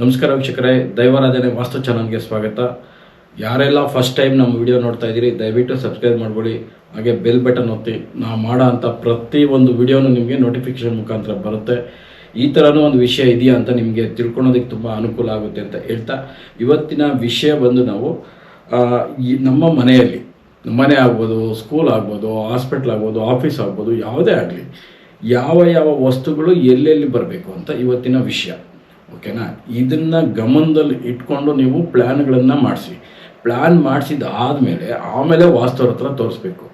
ನಮಸ್ಕಾರ ವೀಕ್ಷಕರೇ, ದೈವಾರಾಧನೆ ವಾಸ್ತು ಚಾನಲ್ಗೆ ಸ್ವಾಗತ. ಯಾರೆಲ್ಲ ಫಸ್ಟ್ ಟೈಮ್ ನಮ್ಮ ವಿಡಿಯೋ ನೋಡ್ತಾ ಇದ್ದೀರಿ, ದಯವಿಟ್ಟು ಸಬ್ಸ್ಕ್ರೈಬ್ ಮಾಡ್ಕೊಳ್ಳಿ. ಹಾಗೆ ಬೆಲ್ ಬಟನ್ ಒತ್ತಿ. ನಾವು ಮಾಡೋ ಅಂಥ ಪ್ರತಿ ಒಂದು ವಿಡಿಯೋನು ನಿಮಗೆ ನೋಟಿಫಿಕೇಶನ್ ಮುಖಾಂತರ ಬರುತ್ತೆ. ಈ ಥರನೂ ಒಂದು ವಿಷಯ ಇದೆಯಾ ಅಂತ ನಿಮಗೆ ತಿಳ್ಕೊಳೋದಕ್ಕೆ ತುಂಬ ಅನುಕೂಲ ಆಗುತ್ತೆ ಅಂತ ಹೇಳ್ತಾ. ಇವತ್ತಿನ ವಿಷಯ ಬಂದು ನಾವು ನಮ್ಮ ಮನೆಯಲ್ಲಿ ಮನೆ ಆಗ್ಬೋದು ಸ್ಕೂಲ್ ಆಗ್ಬೋದು ಹಾಸ್ಪಿಟ್ಲ್ ಆಗ್ಬೋದು ಆಫೀಸ್ ಆಗ್ಬೋದು, ಯಾವುದೇ ಆಗಲಿ, ಯಾವ ಯಾವ ವಸ್ತುಗಳು ಎಲ್ಲೆಲ್ಲಿ ಬರಬೇಕು ಅಂತ ಇವತ್ತಿನ ವಿಷಯ. ಓಕೆನಾ ಇದನ್ನ ಗಮನದಲ್ಲಿ ಇಟ್ಕೊಂಡು ನೀವು ಪ್ಲ್ಯಾನ್ಗಳನ್ನು ಮಾಡಿಸಿ. ಪ್ಲ್ಯಾನ್ ಮಾಡಿಸಿದ ಆದಮೇಲೆ ಆಮೇಲೆ ವಾಸ್ತವ್ರ ಹತ್ರ ತೋರಿಸ್ಬೇಕು.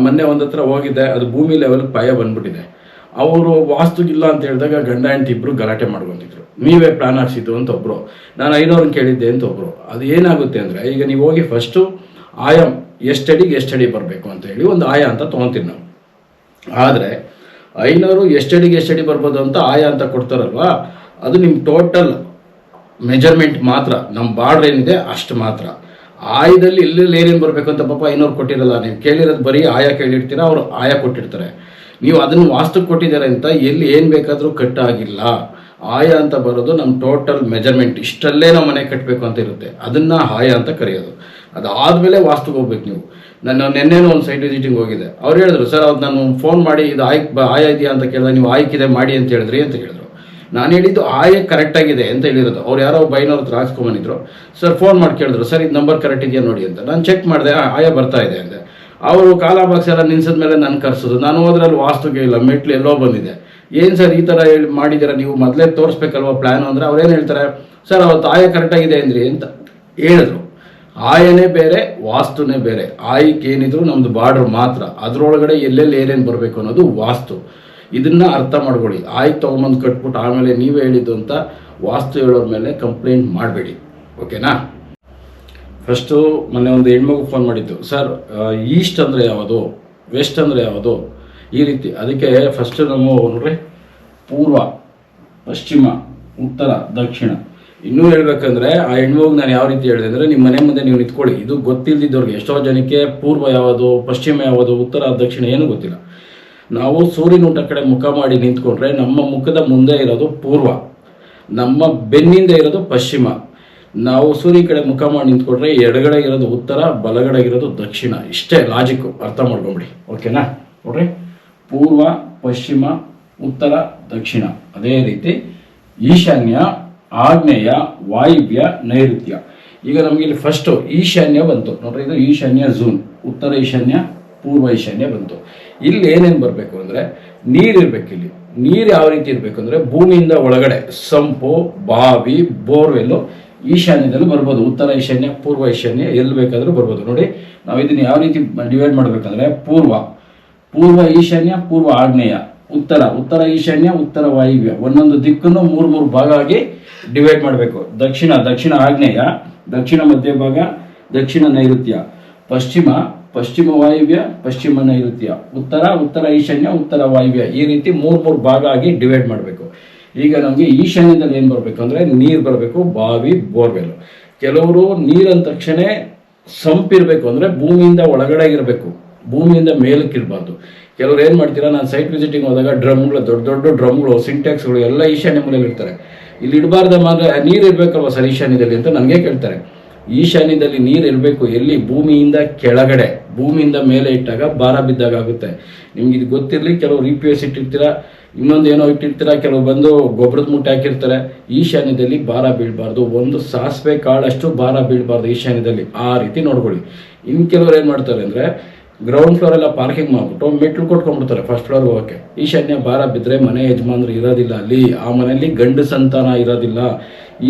ಮೊನ್ನೆ ಒಂದು ಹತ್ರ ಹೋಗಿದ್ದೆ, ಅದು ಭೂಮಿ ಲೆವೆಲ್ ಪಾಯ ಬಂದ್ಬಿಟ್ಟಿದೆ. ಅವರು ವಾಸ್ತು ಇಲ್ಲ ಅಂತ ಹೇಳಿದಾಗ ಗಂಡ, ಹೆಂಡತಿ ಇಬ್ಬರು ಗಲಾಟೆ ಮಾಡ್ಕೊಂತಿದ್ರು. ನೀವೇ ಪ್ಲ್ಯಾನ್ ಹಾಕ್ಸಿದ್ದು ಅಂತ ಒಬ್ಬರು ನಾನು ಐನೂರನ್ನ ಕೇಳಿದ್ದೆ ಅಂತ ಒಬ್ಬರು ಅದು ಏನಾಗುತ್ತೆ ಅಂದರೆ, ಈಗ ನೀವು ಹೋಗಿ ಫಸ್ಟು ಆಯಾಮ್, ಎಷ್ಟಡಿಗೆ ಎಷ್ಟಡಿ ಬರಬೇಕು ಅಂತ ಹೇಳಿ ಒಂದು ಆಯ ಅಂತ ತೊಗೊತೀವಿ ನಾವು. ಆದರೆ, ಐನೂರು ಎಷ್ಟಡಿಗೆ ಎಷ್ಟಡಿ ಬರ್ಬೋದು ಅಂತ ಆಯ ಅಂತ ಕೊಡ್ತಾರಲ್ವಾ? ಅದು ನಿಮ್ಮ ಟೋಟಲ್ ಮೆಜರ್ಮೆಂಟ್ ಮಾತ್ರ. ನಮ್ಮ ಬಾರ್ಡರ್ ಏನಿದೆ ಅಷ್ಟು ಮಾತ್ರ. ಆಯದಲ್ಲಿ ಎಲ್ಲೆಲ್ಲಿ ಏನೇನು ಬರಬೇಕು ಅಂತ ಪಾಪ ಐನೂರು ಕೊಟ್ಟಿರಲ್ಲ. ನೀವು ಕೇಳಿರೋದು ಬರೀ ಆಯಾ ಕೇಳಿರ್ತೀರ, ಅವರು ಆಯಾ ಕೊಟ್ಟಿರ್ತಾರೆ. ನೀವು ಅದನ್ನು ವಾಸ್ತು ಕೊಟ್ಟಿದ್ದಾರೆ ಅಂತ ಎಲ್ಲಿ ಏನು ಬೇಕಾದರೂ ಕಟ್ಟಾಗಿಲ್ಲ. ಆಯ ಅಂತ ಬರೋದು ನಮ್ಮ ಟೋಟಲ್ ಮೆಜರ್ಮೆಂಟ್ ಇಷ್ಟಲ್ಲೇ ನಮ್ಮ ಮನೆ ಕಟ್ಟಬೇಕು ಅಂತ ಇರುತ್ತೆ. ಅದನ್ನು ಆಯ ಅಂತ ಕರೆಯೋದು. ಅದಾದಮೇಲೆ ವಾಸ್ತುಗೆ ಹೋಗ್ಬೇಕು ನೀವು. ನಾನು ನಿನ್ನೆನೂ ಒಂದು ಸೈಟ್ ವಿಸಿಟಿಂಗ್ ಹೋಗಿದೆ ಅವ್ರು ಹೇಳಿದ್ರು, ಸರ್, ಅವ್ರು ನಾನು ಫೋನ್ ಮಾಡಿ ಇದು ಆಯ್ಕೆ ಆಯಾ ಇದೆಯಾ ಅಂತ ಕೇಳಿದ್ರೆ ನೀವು ಆಯ್ಕಿದೆ ಮಾಡಿ ಅಂತ ಹೇಳಿದ್ರಿ ಅಂತ ಹೇಳಿದ್ರು. ನಾನು ಹೇಳಿದ್ದು ಆಯೇ ಕರೆಕ್ಟ್ ಆಗಿದೆ ಅಂತ ಹೇಳಿರೋದು. ಅವ್ರು ಯಾರೋ ಬೈನವ್ರ ಹತ್ರ ಹಾಕ್ಸ್ಕೊಂಬಂದಿದ್ರು ಸರ್ ಫೋನ್ ಮಾಡಿ ಕೇಳಿದ್ರು ಸರ್ ಇದು ನಂಬರ್ ಕರೆಕ್ಟ್ ಇದೆಯಾ ನೋಡಿ ಅಂತ. ನಾನು ಚೆಕ್ ಮಾಡಿದೆ ಆಯ ಬರ್ತಾ ಇದೆ ಅಂದೆ. ಅವರು ಕಾಲ ಬಾಕ್ಸ್ ಎಲ್ಲ ನಿಲ್ಸಿದ ಮೇಲೆ ನಾನು ಕರ್ಸೋದು. ನಾನು ಹೋದ್ರಲ್ಲಿ ವಾಸ್ತುಗೆ ಇಲ್ಲ, ಮೆಟ್ಲು ಎಲ್ಲೋ ಬಂದಿದೆ. ಏನು ಸರ್ ಈ ಥರ ಹೇಳಿ ಮಾಡಿದ್ದೀರಾ ನೀವು ಮೊದಲೇ ತೋರಿಸ್ಬೇಕಲ್ವ ಪ್ಲ್ಯಾನ್ ಅಂದರೆ ಅವ್ರೇನು ಹೇಳ್ತಾರೆ? ಸರ್ ಅವತ್ತು ಆಯ ಕರೆಕ್ಟಾಗಿದೆ ಅಂದ್ರಿ ಅಂತ ಹೇಳಿದ್ರು. ಆಯನೇ ಬೇರೆ, ವಾಸ್ತುನೇ ಬೇರೆ. ಆಯಕ್ಕೆ ಏನಿದ್ರು ನಮ್ದು ಬಾರ್ಡರ್ ಮಾತ್ರ. ಅದರೊಳಗಡೆ ಎಲ್ಲೆಲ್ಲಿ ಏನೇನು ಬರಬೇಕು ಅನ್ನೋದು ವಾಸ್ತು. ಇದನ್ನ ಅರ್ಥ ಮಾಡ್ಕೊಳ್ಳಿ. ಆಯ್ತು ತೊಗೊಂಬಂದು ಕಟ್ಬಿಟ್ಟು ಆಮೇಲೆ ನೀವೇ ಹೇಳಿದ್ದು ಅಂತ ವಾಸ್ತು ಹೇಳೋರ ಮೇಲೆ ಕಂಪ್ಲೇಂಟ್ ಮಾಡಬೇಡಿ. ಓಕೆನಾ? ಫಸ್ಟು ಮೊನ್ನೆ ಒಂದು ಹೆಣ್ಮಗು ಫೋನ್ ಮಾಡಿದ್ದು. ಸರ್ ಈಸ್ಟ್ ಅಂದರೆ ಯಾವುದು? ವೆಸ್ಟ್ ಅಂದರೆ ಯಾವುದು? ಈ ರೀತಿ. ಅದಕ್ಕೆ ಫಸ್ಟ್ ನಮ್ಮ ನೋಡ್ರಿ, ಪೂರ್ವ, ಪಶ್ಚಿಮ, ಉತ್ತರ, ದಕ್ಷಿಣ. ಇನ್ನೂ ಹೇಳ್ಬೇಕಂದ್ರೆ ಆ ಹೆಣ್ಮಗು ನಾನು ಯಾವ ರೀತಿ ಹೇಳಿದೆ ಅಂದರೆ ನಿಮ್ಮ ಮನೆ ಮುಂದೆ ನೀವು ನಿಂತ್ಕೊಳ್ಳಿ. ಇದು ಗೊತ್ತಿಲ್ಲದಿದ್ದವ್ರಿಗೆ ಎಷ್ಟೋ ಜನಕ್ಕೆ ಪೂರ್ವ ಯಾವುದು, ಪಶ್ಚಿಮ ಯಾವುದು, ಉತ್ತರ, ದಕ್ಷಿಣ ಏನೂ ಗೊತ್ತಿಲ್ಲ. ನಾವು ಸೂರ್ಯನ ಕಡೆ ಮುಖ ಮಾಡಿ ನಿಂತ್ಕೊಂಡ್ರೆ ನಮ್ಮ ಮುಖದ ಮುಂದೆ ಇರೋದು ಪೂರ್ವ, ನಮ್ಮ ಬೆನ್ನಿಂದ ಇರೋದು ಪಶ್ಚಿಮ. ನಾವು ಸೂರ್ಯ ಕಡೆ ಮುಖ ಮಾಡಿ ನಿಂತ್ಕೊಂಡ್ರೆ ಎಡಗಡೆ ಇರೋದು ಉತ್ತರ, ಬಲಗಡೆ ಇರೋದು ದಕ್ಷಿಣ. ಇಷ್ಟೇ ಲಾಜಿಕ್ ಅರ್ಥ ಮಾಡ್ಕೊಂಬಿಡಿ, ಓಕೆನಾ? ನೋಡ್ರಿ, ಪೂರ್ವ, ಪಶ್ಚಿಮ, ಉತ್ತರ, ದಕ್ಷಿಣ. ಅದೇ ರೀತಿ ಈಶಾನ್ಯ, ಆಗ್ನೇಯ, ವಾಯುವ್ಯ, ನೈಋತ್ಯ. ಈಗ ನಮಗೆ ಇಲ್ಲಿ ಫಸ್ಟು ಈಶಾನ್ಯ ಬಂತು. ನೋಡ್ರಿ, ಇದು ಈಶಾನ್ಯ ಝೂನ್ ಉತ್ತರ ಈಶಾನ್ಯ, ಪೂರ್ವ ಈಶಾನ್ಯ ಬಂತು. ಇಲ್ಲಿ ಏನೇನು ಬರಬೇಕು ಅಂದರೆ ನೀರು ಇರ್ಬೇಕು ಇಲ್ಲಿ. ನೀರು ಯಾವ ರೀತಿ ಇರಬೇಕು ಅಂದರೆ ಭೂಮಿಯಿಂದ ಒಳಗಡೆ, ಸಂಪು, ಬಾವಿ, ಬೋರ್ವೆಲ್ಲು, ಈಶಾನ್ಯದಲ್ಲಿ ಬರ್ಬೋದು. ಉತ್ತರ ಈಶಾನ್ಯ, ಪೂರ್ವ ಈಶಾನ್ಯ, ಎಲ್ಲಿ ಬೇಕಾದರೂ ಬರ್ಬೋದು. ನೋಡಿ, ನಾವು ಇದನ್ನು ಯಾವ ರೀತಿ ಡಿವೈಡ್ ಮಾಡಬೇಕಂದ್ರೆ ಪೂರ್ವ. ಪೂರ್ವ ಈಶಾನ್ಯ, ಪೂರ್ವ ಆಗ್ನೇಯ. ಉತ್ತರ ಉತ್ತರ ಈಶಾನ್ಯ, ಉತ್ತರ ವಾಯುವ್ಯ. ಒಂದೊಂದು ದಿಕ್ಕನ್ನು ಮೂರು ಮೂರು ಭಾಗ ಆಗಿ ಡಿವೈಡ್ ಮಾಡಬೇಕು. ದಕ್ಷಿಣ ದಕ್ಷಿಣ ಆಗ್ನೇಯ, ದಕ್ಷಿಣ ಮಧ್ಯಭಾಗ ದಕ್ಷಿಣ ನೈಋತ್ಯ. ಪಶ್ಚಿಮ ಪಶ್ಚಿಮ ವಾಯುವ್ಯ, ಪಶ್ಚಿಮ ನೈಋತ್ಯ. ಉತ್ತರ ಉತ್ತರ ಈಶಾನ್ಯ, ಉತ್ತರ ವಾಯುವ್ಯ. ಈ ರೀತಿ ಮೂರು ಮೂರು ಭಾಗ ಆಗಿ ಡಿವೈಡ್ ಮಾಡಬೇಕು. ಈಗ ನಮಗೆ ಈಶಾನ್ಯದಲ್ಲಿ ಏನು ಬರಬೇಕು ಅಂದರೆ ನೀರು ಬರಬೇಕು, ಬಾವಿ, ಬೋರ್ವೆಲ್. ಕೆಲವರು ನೀರಂದ ತಕ್ಷಣ ಸಂಪಿರಬೇಕು ಅಂದರೆ ಭೂಮಿಯಿಂದ ಒಳಗಡೆ ಇರಬೇಕು. ಭೂಮಿಯಿಂದ ಮೇಲಕ್ಕೆ ಇರಬಾರ್ದು ಕೆಲವ್ರು ಏನು ಮಾಡ್ತೀರಾ, ನಾನು ಸೈಟ್ ವಿಸಿಟಿಂಗ್ ಹೋದಾಗ ಡ್ರಮ್ಗಳು ದೊಡ್ಡ ದೊಡ್ಡ ಡ್ರಮ್ಗಳು ಸಿಂಟ್ಯಾಕ್ಸ್ಗಳು ಎಲ್ಲ ಈಶಾನ್ಯ ಮೂಲೆಯಲ್ಲಿ ಇಡ್ತಾರೆ. ಇಲ್ಲಿ ಇಡಬಾರ್ದ ಮಾತ್ರ, ನೀರು ಇರಬೇಕಲ್ವ ಸರ್ ಈಶಾನ್ಯದಲ್ಲಿ ಅಂತ ನನಗೆ ಕೇಳ್ತಾರೆ. ಈಶಾನ್ಯದಲ್ಲಿ ನೀರು ಇರಬೇಕು ಎಲ್ಲಿ? ಭೂಮಿಯಿಂದ ಕೆಳಗಡೆ. ಭೂಮಿಯಿಂದ ಮೇಲೆ ಇಟ್ಟಾಗ ಭಾರ ಬಿದ್ದಾಗ ಆಗುತ್ತೆ ನಿಮ್ಗೆ ಇದು ಗೊತ್ತಿರಲಿ ಕೆಲವು ರಿ ಪಿ ಎಸ್ ಇಟ್ಟಿರ್ತೀರಾ, ಇನ್ನೊಂದು ಏನೋ ಇಟ್ಟಿರ್ತೀರಾ ಕೆಲವು ಬಂದು ಗೊಬ್ಬರದ ಮುಟ್ಟೆ ಹಾಕಿರ್ತಾರೆ. ಈಶಾನ್ಯದಲ್ಲಿ ಭಾರ ಬೀಳಬಾರ್ದು. ಒಂದು ಸಾಸಿವೆ ಕಾಳಷ್ಟು ಭಾರ ಬೀಳಬಾರ್ದು ಈಶಾನ್ಯದಲ್ಲಿ. ಆ ರೀತಿ ನೋಡ್ಕೊಳ್ಳಿ. ಇನ್ನು ಕೆಲವ್ರು ಏನು ಮಾಡ್ತಾರೆ ಅಂದರೆ ಗ್ರೌಂಡ್ ಫ್ಲೋರ್ ಎಲ್ಲ ಪಾರ್ಕಿಂಗ್ ಮಾಡ್ಬಿಟ್ಟು ಮೆಟ್ಲು ಕೊಟ್ಕೊಂಡ್ಬಿಡ್ತಾರೆ ಫಸ್ಟ್ ಫ್ಲೋರ್ ಹೋಗೋಕ್ಕೆ. ಈಶಾನ್ಯ ಭಾರ ಬಿದ್ದರೆ ಮನೆ ಯಜಮಾನ್ರು ಇರೋದಿಲ್ಲ ಅಲ್ಲಿ. ಆ ಮನೆಯಲ್ಲಿ ಗಂಡು ಸಂತಾನ ಇರೋದಿಲ್ಲ.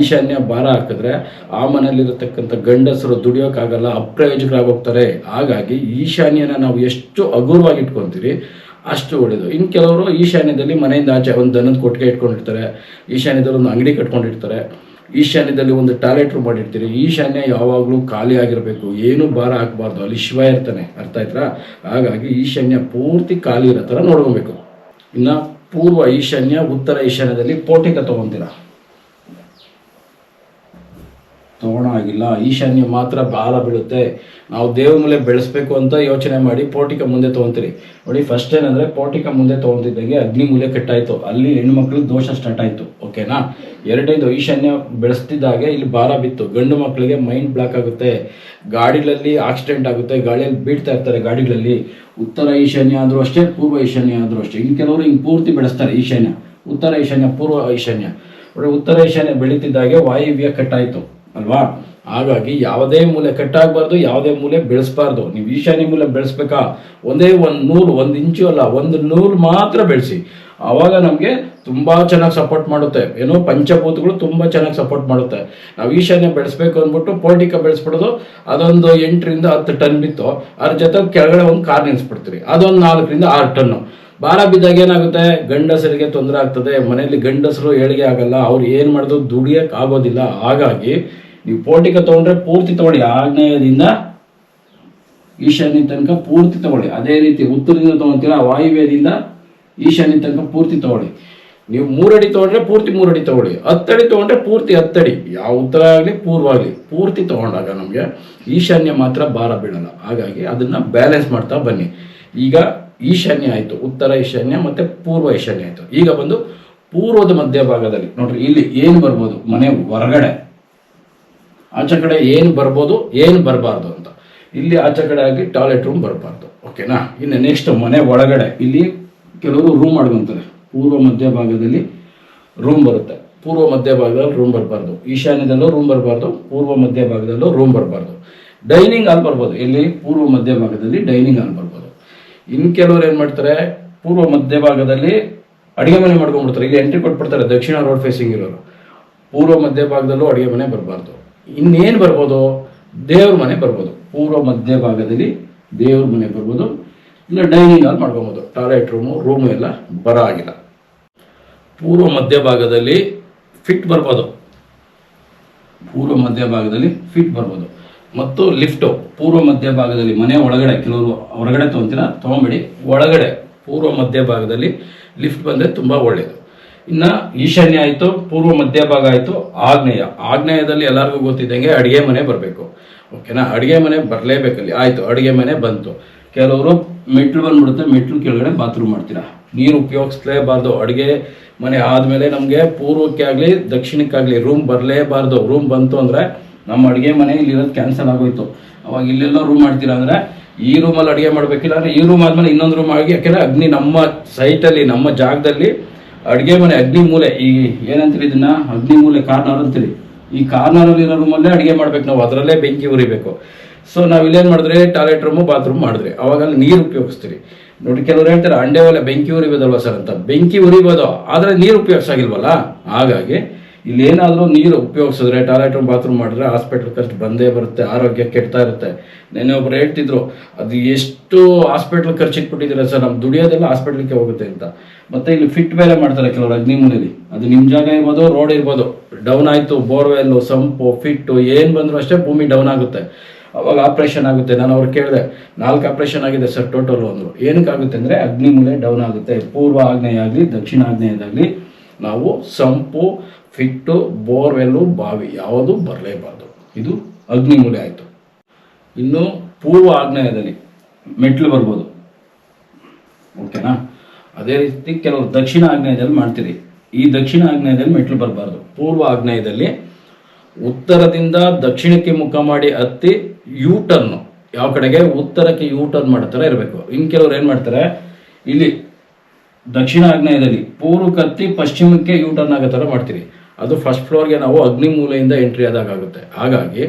ಈಶಾನ್ಯ ಭಾರ ಹಾಕಿದ್ರೆ ಆ ಮನೆಯಲ್ಲಿರತಕ್ಕಂಥ ಗಂಡಸರು ದುಡಿಯೋಕ್ಕಾಗಲ್ಲ, ಅಪ್ರಯೋಜಕರಾಗೋಗ್ತಾರೆ. ಹಾಗಾಗಿ ಈಶಾನ್ಯನ ನಾವು ಎಷ್ಟು ಹಗುರವಾಗಿ ಇಟ್ಕೊತೀರಿ, ಅಷ್ಟು ಒಳ್ಳೆಯದು ಇನ್ನು ಕೆಲವರು ಈಶಾನ್ಯದಲ್ಲಿ ಮನೆಯಿಂದ ಆಚೆ ಒಂದು ದನದ ಕೊಟ್ಟಿಗೆ ಇಟ್ಕೊಂಡಿರ್ತಾರೆ. ಈಶಾನ್ಯದಲ್ಲಿ ಒಂದು ಅಂಗಡಿ ಕಟ್ಕೊಂಡಿರ್ತಾರೆ. ಈಶಾನ್ಯದಲ್ಲಿ ಒಂದು ಟಾಯ್ಲೆಟ್ ರೂಮ್ ಮಾಡಿರ್ತೀರಿ. ಈಶಾನ್ಯ ಯಾವಾಗಲೂ ಖಾಲಿ ಆಗಿರಬೇಕು. ಏನು ಭಾರ ಹಾಕಬಾರ್ದು. ಅಲ್ಲಿ ಶಿವ ಇರ್ತಾನೆ. ಅರ್ಥ ಆಯ್ತಾ? ಹಾಗಾಗಿ ಈಶಾನ್ಯ ಪೂರ್ತಿ ಖಾಲಿ ಇರೋ ಥರ ನೋಡ್ಕೊಬೇಕು. ಇನ್ನು ಪೂರ್ವ ಈಶಾನ್ಯ, ಉತ್ತರ ಈಶಾನ್ಯದಲ್ಲಿ ಪೋಟಿಕ ತೊಗೊತೀರಾ? ತಗೊಳಾಗಿಲ್ಲ. ಈಶಾನ್ಯ ಮಾತ್ರ ಬಾಲ ಬೀಳುತ್ತೆ. ನಾವು ದೇವ್ರ ಮೂಲೆ ಬೆಳೆಸ್ಬೇಕು ಅಂತ ಯೋಚನೆ ಮಾಡಿ ಪೋಟಿಕ ಮುಂದೆ ತೊಗೊಂತೀರಿ. ನೋಡಿ ಫಸ್ಟ್ ಏನಂದ್ರೆ ಪೋಟಿಕ ಮುಂದೆ ತೊಗೊಂತಿದ್ದಂಗೆ ಅಗ್ನಿ ಮೂಲೆ ಕಟ್ಟಾಯ್ತು. ಅಲ್ಲಿ ಹೆಣ್ಮಕ್ಳು ದೋಷ ಸ್ಟಾರ್ಟ್ ಆಯ್ತು. ಓಕೆನಾ ಎರಡನೇದು, ಈಶಾನ್ಯ ಬೆಳೆಸ್ತಿದ್ದಾಗೆ ಇಲ್ಲಿ ಭಾರ ಬಿತ್ತು. ಗಂಡು ಮಕ್ಕಳಿಗೆ ಮೈಂಡ್ ಬ್ಲಾಕ್ ಆಗುತ್ತೆ. ಗಾಡಿಗಳಲ್ಲಿ ಆಕ್ಸಿಡೆಂಟ್ ಆಗುತ್ತೆ. ಗಾಳಿಯಲ್ಲಿ ಬೀಳ್ತಾ ಇರ್ತಾರೆ ಗಾಡಿಗಳಲ್ಲಿ. ಉತ್ತರ ಈಶಾನ್ಯ ಆದರೂ ಅಷ್ಟೇ, ಪೂರ್ವ ಈಶಾನ್ಯ ಆದರೂ ಅಷ್ಟೇ. ಇನ್ನು ಕೆಲವರು ಹಿಂಗೆ ಪೂರ್ತಿ ಬೆಳೆಸ್ತಾರೆ ಈಶಾನ್ಯ. ಉತ್ತರ ಈಶಾನ್ಯ, ಪೂರ್ವ ಈಶಾನ್ಯ. ಉತ್ತರ ಈಶಾನ್ಯ ಬೆಳೀತಿದ್ದಾಗೆ ವಾಯುವ್ಯ ಕಟ್ಟಾಯ್ತು. ಅಲ್ವಾ? ಹಾಗಾಗಿ ಯಾವುದೇ ಮೂಲೆ ಕಟ್ಟಾಗಬಾರ್ದು, ಯಾವುದೇ ಮೂಲೆ ಬೆಳೆಸಬಾರ್ದು. ನೀವು ಈಶಾನ್ಯ ಮೂಲೆ ಬೆಳೆಸ್ಬೇಕಾ? ಒಂದೇ ಒಂದು ನೂಲು, ಒಂದು ಇಂಚು ಅಲ್ಲ, ಒಂದು ನೂಲು ಮಾತ್ರ ಬೆಳೆಸಿ. ಆವಾಗ ನಮಗೆ ತುಂಬ ಚೆನ್ನಾಗಿ ಸಪೋರ್ಟ್ ಮಾಡುತ್ತೆ. ಏನೋ ಪಂಚಭೂತಗಳು ತುಂಬ ಚೆನ್ನಾಗಿ ಸಪೋರ್ಟ್ ಮಾಡುತ್ತೆ. ನಾವು ಈಶಾನ್ಯ ಬೆಳೆಸ್ಬೇಕು ಅಂದ್ಬಿಟ್ಟು ಪೋಲ್ಟಿಕ ಬೆಳೆಸ್ಬಿಡೋದು, ಅದೊಂದು ಎಂಟರಿಂದ ಹತ್ತು ಟನ್ ಬಿತ್ತು. ಅದ್ರ ಜೊತೆ ಕೆಳಗಡೆ ಒಂದು ಕಾರ್ ನಿಲ್ಲಿಸ್ಬಿಡ್ತೀರಿ ಅದೊಂದು ನಾಲ್ಕರಿಂದ ಆರು ಟನ್ನು. ಭಾರ ಬಿದ್ದಾಗ ಏನಾಗುತ್ತೆ? ಗಂಡಸರಿಗೆ ತೊಂದರೆ ಆಗ್ತದೆ. ಮನೆಯಲ್ಲಿ ಗಂಡಸರು ಏಳಿಗೆ ಆಗಲ್ಲ. ಅವ್ರು ಏನು ಮಾಡಿದ್ರು ದುಡಿಯಕ್ಕೆ ಆಗೋದಿಲ್ಲ. ಹಾಗಾಗಿ ನೀವು ಪೋಟಿಕ ತಗೊಂಡ್ರೆ ಪೂರ್ತಿ ತಗೊಳ್ಳಿ. ಆಗ್ನೇಯದಿಂದ ಈಶಾನ್ಯ ತನಕ ಪೂರ್ತಿ ತಗೊಳ್ಳಿ. ಅದೇ ರೀತಿ ಉತ್ತರದಿಂದ ತಗೊಂತೀರ? ವಾಯುವ್ಯದಿಂದ ಈಶಾನ್ಯ ತನಕ ಪೂರ್ತಿ ತಗೊಳ್ಳಿ. ನೀವು ಮೂರಡಿ ತಗೊಂಡ್ರೆ ಪೂರ್ತಿ ಮೂರಡಿ ತಗೊಳ್ಳಿ. ಹತ್ತಡಿ ತಗೊಂಡ್ರೆ ಪೂರ್ತಿ ಹತ್ತಡಿ. ಯಾವ ಉತ್ತರ ಆಗಲಿ, ಪೂರ್ವ ಆಗಲಿ. ಪೂರ್ತಿ ತಗೊಂಡಾಗ ನಮಗೆ ಈಶಾನ್ಯ ಮಾತ್ರ ಭಾರ ಬೀಳಲ್ಲ. ಹಾಗಾಗಿ ಅದನ್ನ ಬ್ಯಾಲೆನ್ಸ್ ಮಾಡ್ತಾ ಬನ್ನಿ. ಈಗ ಈಶಾನ್ಯ ಆಯಿತು, ಉತ್ತರ ಈಶಾನ್ಯ ಮತ್ತೆ ಪೂರ್ವ ಈಶಾನ್ಯ ಆಯಿತು. ಈಗ ಬಂದು ಪೂರ್ವದ ಮಧ್ಯಭಾಗದಲ್ಲಿ, ನೋಡ್ರಿ, ಇಲ್ಲಿ ಏನು ಬರ್ಬೋದು? ಮನೆ ಹೊರಗಡೆ. ಆಚೆ ಕಡೆ ಏನು ಬರ್ಬೋದು? ಏನು ಬರಬಾರ್ದು ಅಂತ. ಇಲ್ಲಿ ಆಚೆ ಕಡೆ ಆಗಿ ಟಾಯ್ಲೆಟ್ ರೂಮ್ ಬರಬಾರ್ದು. ಓಕೆನಾ? ಇನ್ನು ನೆಕ್ಸ್ಟ್ ಮನೆ ಒಳಗಡೆ. ಇಲ್ಲಿ ಕೆಲವರು ರೂಮ್ ಮಾಡ್ಕೊಂತಾರೆ. ಪೂರ್ವ ಮಧ್ಯಭಾಗದಲ್ಲಿ ರೂಮ್ ಬರುತ್ತೆ. ಪೂರ್ವ ಮಧ್ಯಭಾಗದಲ್ಲಿ ರೂಮ್ ಬರಬಾರ್ದು. ಈಶಾನ್ಯದಲ್ಲೂ ರೂಮ್ ಬರಬಾರ್ದು, ಪೂರ್ವ ಮಧ್ಯಭಾಗದಲ್ಲೂ ರೂಮ್ ಬರಬಾರ್ದು. ಡೈನಿಂಗ್ ಹಾಲ್ ಬರ್ಬೋದು. ಇಲ್ಲಿ ಪೂರ್ವ ಮಧ್ಯಭಾಗದಲ್ಲಿ ಡೈನಿಂಗ್ ಹಾಲ್ ಬರ್ಬೋದು. ಇನ್ನು ಕೆಲವರು ಏನು ಮಾಡ್ತಾರೆ, ಪೂರ್ವ ಮಧ್ಯಭಾಗದಲ್ಲಿ ಅಡಿಗೆ ಮನೆ ಮಾಡ್ಕೊಂಡ್ಬಿಡ್ತಾರೆ. ಇಲ್ಲಿ ಎಂಟ್ರಿ ಕೊಟ್ಬಿಡ್ತಾರೆ, ದಕ್ಷಿಣ ರೋಡ್ ಫೇಸಿಂಗ್ ಇರೋರು. ಪೂರ್ವ ಮಧ್ಯಭಾಗದಲ್ಲೂ ಅಡುಗೆ ಮನೆ ಬರಬಾರ್ದು. ಇನ್ನೇನು ಬರ್ಬೋದು? ದೇವ್ರ ಮನೆ ಬರ್ಬೋದು. ಪೂರ್ವ ಮಧ್ಯಭಾಗದಲ್ಲಿ ದೇವ್ರ ಮನೆ ಬರ್ಬೋದು. ಇಲ್ಲ ಡೈನಿಂಗ್ ಹಾಲ್ ಮಾಡ್ಕೊಬೋದು. ಟಾಯ್ಲೆಟ್ ರೂಮು ರೂಮು ಎಲ್ಲ ಬರ ಆಗಿಲ್ಲ. ಪೂರ್ವ ಮಧ್ಯಭಾಗದಲ್ಲಿ ಫಿಟ್ ಬರ್ಬೋದು. ಪೂರ್ವ ಮಧ್ಯಭಾಗದಲ್ಲಿ ಫಿಟ್ ಬರ್ಬೋದು. ಮತ್ತು ಲಿಫ್ಟು ಪೂರ್ವ ಮಧ್ಯಭಾಗದಲ್ಲಿ ಮನೆ ಒಳಗಡೆ, ಕೆಲವರು ಹೊರಗಡೆ ತೊಗೊಂತೀರ? ತೊಗೊಂಬೇಡಿ. ಒಳಗಡೆ, ಪೂರ್ವ ಮಧ್ಯಭಾಗದಲ್ಲಿ ಲಿಫ್ಟ್ ಬಂದರೆ ತುಂಬ ಒಳ್ಳೆಯದು ಇನ್ನು ಈಶಾನ್ಯ ಆಯಿತು, ಪೂರ್ವ ಮಧ್ಯಭಾಗ ಆಯಿತು, ಆಗ್ನೇಯ. ಆಗ್ನೇಯದಲ್ಲಿ ಎಲ್ಲರಿಗೂ ಗೊತ್ತಿದ್ದಂಗೆ ಅಡುಗೆ ಮನೆ ಬರಬೇಕು. ಓಕೆನಾ? ಅಡುಗೆ ಮನೆ ಬರಲೇಬೇಕಲ್ಲಿ ಆಯಿತು, ಅಡುಗೆ ಮನೆ ಬಂತು. ಕೆಲವರು ಮೆಟ್ಲು ಬಂದ್ಬಿಡುತ್ತೆ, ಮೆಟ್ಲು ಕೆಳಗಡೆ ಬಾತ್ರೂಮ್ ಮಾಡ್ತೀರಾ? ನೀರು ಉಪಯೋಗಿಸ್ಲೇಬಾರ್ದು. ಅಡುಗೆ ಮನೆ ಆದಮೇಲೆ ನಮಗೆ ಪೂರ್ವಕ್ಕೆ ಆಗಲಿ, ದಕ್ಷಿಣಕ್ಕಾಗಲಿ ರೂಮ್ ಬರಲೇಬಾರ್ದು. ರೂಮ್ ಬಂತು ಅಂದರೆ ನಮ್ಮ ಅಡುಗೆ ಮನೆ ಇಲ್ಲಿರೋದು ಕ್ಯಾನ್ಸಲ್ ಆಗೋಯ್ತು. ಅವಾಗ ಇಲ್ಲೆಲ್ಲ ರೂಮ್ ಮಾಡ್ತೀರಾ ಅಂದರೆ, ಈ ರೂಮಲ್ಲಿ ಅಡುಗೆ ಮಾಡಬೇಕಿಲ್ಲ ಅಂದರೆ, ಈ ರೂಮ್ ಆದಮೇಲೆ ಇನ್ನೊಂದು ರೂಮ್ ಆಗಿ ಯಾಕೆಂದರೆ ಅಗ್ನಿ ನಮ್ಮ ಸೈಟಲ್ಲಿ ನಮ್ಮ ಜಾಗದಲ್ಲಿ ಅಡುಗೆ ಮನೆ, ಅಗ್ನಿ ಮೂಲೆ. ಈ ಏನಂತೀರಿ ಇದನ್ನ? ಅಗ್ನಿ ಮೂಲೆ ಕಾರ್ನರ್ ಅಂತೀರಿ. ಈ ಕಾರ್ನರಲ್ಲಿ ಇರೋ ರೂಮಲ್ಲೇ ಅಡುಗೆ ಮಾಡ್ಬೇಕು ನಾವು. ಅದರಲ್ಲೇ ಬೆಂಕಿ ಉರಿಬೇಕು. ಸೊ ನಾವು ಇಲ್ಲೇನು ಮಾಡಿದ್ರೆ? ಟಾಯ್ಲೆಟ್ ರೂಮು ಬಾತ್ರೂಮ್ ಮಾಡಿದ್ರಿ. ಅವಾಗ ನೀರು ಉಪಯೋಗಿಸ್ತೀರಿ. ನೋಡಿ ಕೆಲವರು ಹೇಳ್ತಾರೆ, ಅಂಡೆ ಒಲೆ ಬೆಂಕಿ ಉರಿಬೋದಲ್ವ ಸರ್ ಅಂತ. ಬೆಂಕಿ ಉರಿಬೋದು, ಆದರೆ ನೀರು ಉಪಯೋಗಿಸಾಗಿಲ್ವಲ್ಲ? ಹಾಗಾಗಿ ಇಲ್ಲಿ ಏನಾದರೂ ನೀರು ಉಪಯೋಗಿಸಿದ್ರೆ ಟಾಯ್ಲೆಟ್ ರೂಮ್ ಬಾತ್ರೂಮ್ ಮಾಡಿದ್ರೆ ಹಾಸ್ಪಿಟ್ಲ್ ಖರ್ಚು ಬಂದೇ ಬರುತ್ತೆ, ಆರೋಗ್ಯ ಕೆಡ್ತಾ ಇರುತ್ತೆ. ನೆನ್ನೆ ಒಬ್ರು ಹೇಳ್ತಿದ್ರು, ಅದು ಎಷ್ಟು ಹಾಸ್ಪಿಟ್ಲ್ ಖರ್ಚು ಇಟ್ಬಿಟ್ಟಿದ್ದೀರಾ ಸರ್? ನಮ್ಮ ದುಡಿಯೋದೆಲ್ಲ ಹಾಸ್ಪಿಟ್ಲಿಗೆ ಹೋಗುತ್ತೆ ಅಂತ. ಮತ್ತೆ ಇಲ್ಲಿ ಫಿಟ್ ಬೇರೆ ಮಾಡ್ತಾರೆ ಕೆಲವರು ಅಗ್ನಿಮೂಲೆಯಲ್ಲಿ ಅದು ನಿಮ್ಮ ಜಾಗ ಇರ್ಬೋದು ರೋಡ್ ಇರ್ಬೋದು. ಡೌನ್ ಆಯಿತು ಬೋರ್ವೆಲ್ಲು ಸಂಪು ಫಿಟ್ಟು ಏನು ಬಂದರೂ ಅಷ್ಟೇ ಭೂಮಿ ಡೌನ್ ಆಗುತ್ತೆ. ಅವಾಗ ಆಪ್ರೇಷನ್ ಆಗುತ್ತೆ. ನಾನು ಅವ್ರು ಕೇಳಿದೆ, ನಾಲ್ಕು ಆಪ್ರೇಷನ್ ಆಗಿದೆ ಸರ್ ಟೋಟಲ್ ಅಂದರು ಏನಕ್ಕಾಗುತ್ತೆ ಅಂದರೆ ಅಗ್ನಿಮೂಲೆ ಡೌನ್ ಆಗುತ್ತೆ. ಪೂರ್ವ ಆಗ್ನೇಯ ಆಗಲಿ ದಕ್ಷಿಣ ಆಗ್ನೇಯದಾಗಲಿ ನಾವು ಸಂಪು ಫಿಟ್ಟು ಬೋರ್ವೆಲ್ಲು, ಬಾವಿ ಯಾವುದು ಬರಲೇಬಾರ್ದು. ಇದು ಅಗ್ನಿಮೂಲೆ ಆಯಿತು. ಇನ್ನು ಪೂರ್ವ ಆಗ್ನೇಯದಲ್ಲಿ ಮೆಟ್ಲು ಬರ್ಬೋದು. ಓಕೆನಾ? ಅದೇ ರೀತಿ ಕೆಲವರು ದಕ್ಷಿಣ ಆಗ್ನೇಯದಲ್ಲಿ ಮಾಡ್ತೀರಿ. ಈ ದಕ್ಷಿಣ ಆಗ್ನೇಯದಲ್ಲಿ ಮೆಟ್ಲು ಬರಬಾರ್ದು. ಪೂರ್ವ ಆಗ್ನೇಯದಲ್ಲಿ ಉತ್ತರದಿಂದ ದಕ್ಷಿಣಕ್ಕೆ ಮುಖ ಮಾಡಿ ಹತ್ತಿ ಯೂ ಟರ್ನ್ ಯಾವ ಕಡೆಗೆ? ಉತ್ತರಕ್ಕೆ ಯೂ ಟರ್ನ್ ಮಾಡೋ ಥರ ಇರಬೇಕು. ಇನ್ನು ಕೆಲವ್ರು ಏನು ಮಾಡ್ತಾರೆ? ಇಲ್ಲಿ ದಕ್ಷಿಣ ಆಗ್ನೇಯದಲ್ಲಿ ಪೂರ್ವಕ್ಕೆ ಹತ್ತಿ ಪಶ್ಚಿಮಕ್ಕೆ ಯೂಟರ್ನ್ ಆಗೋ ಥರ ಮಾಡ್ತೀರಿ. ಅದು ಫಸ್ಟ್ ಫ್ಲೋರ್ಗೆ ನಾವು ಅಗ್ನಿ ಮೂಲೆಯಿಂದ ಎಂಟ್ರಿ ಆದಾಗ ಆಗುತ್ತೆ ಹಾಗಾಗಿ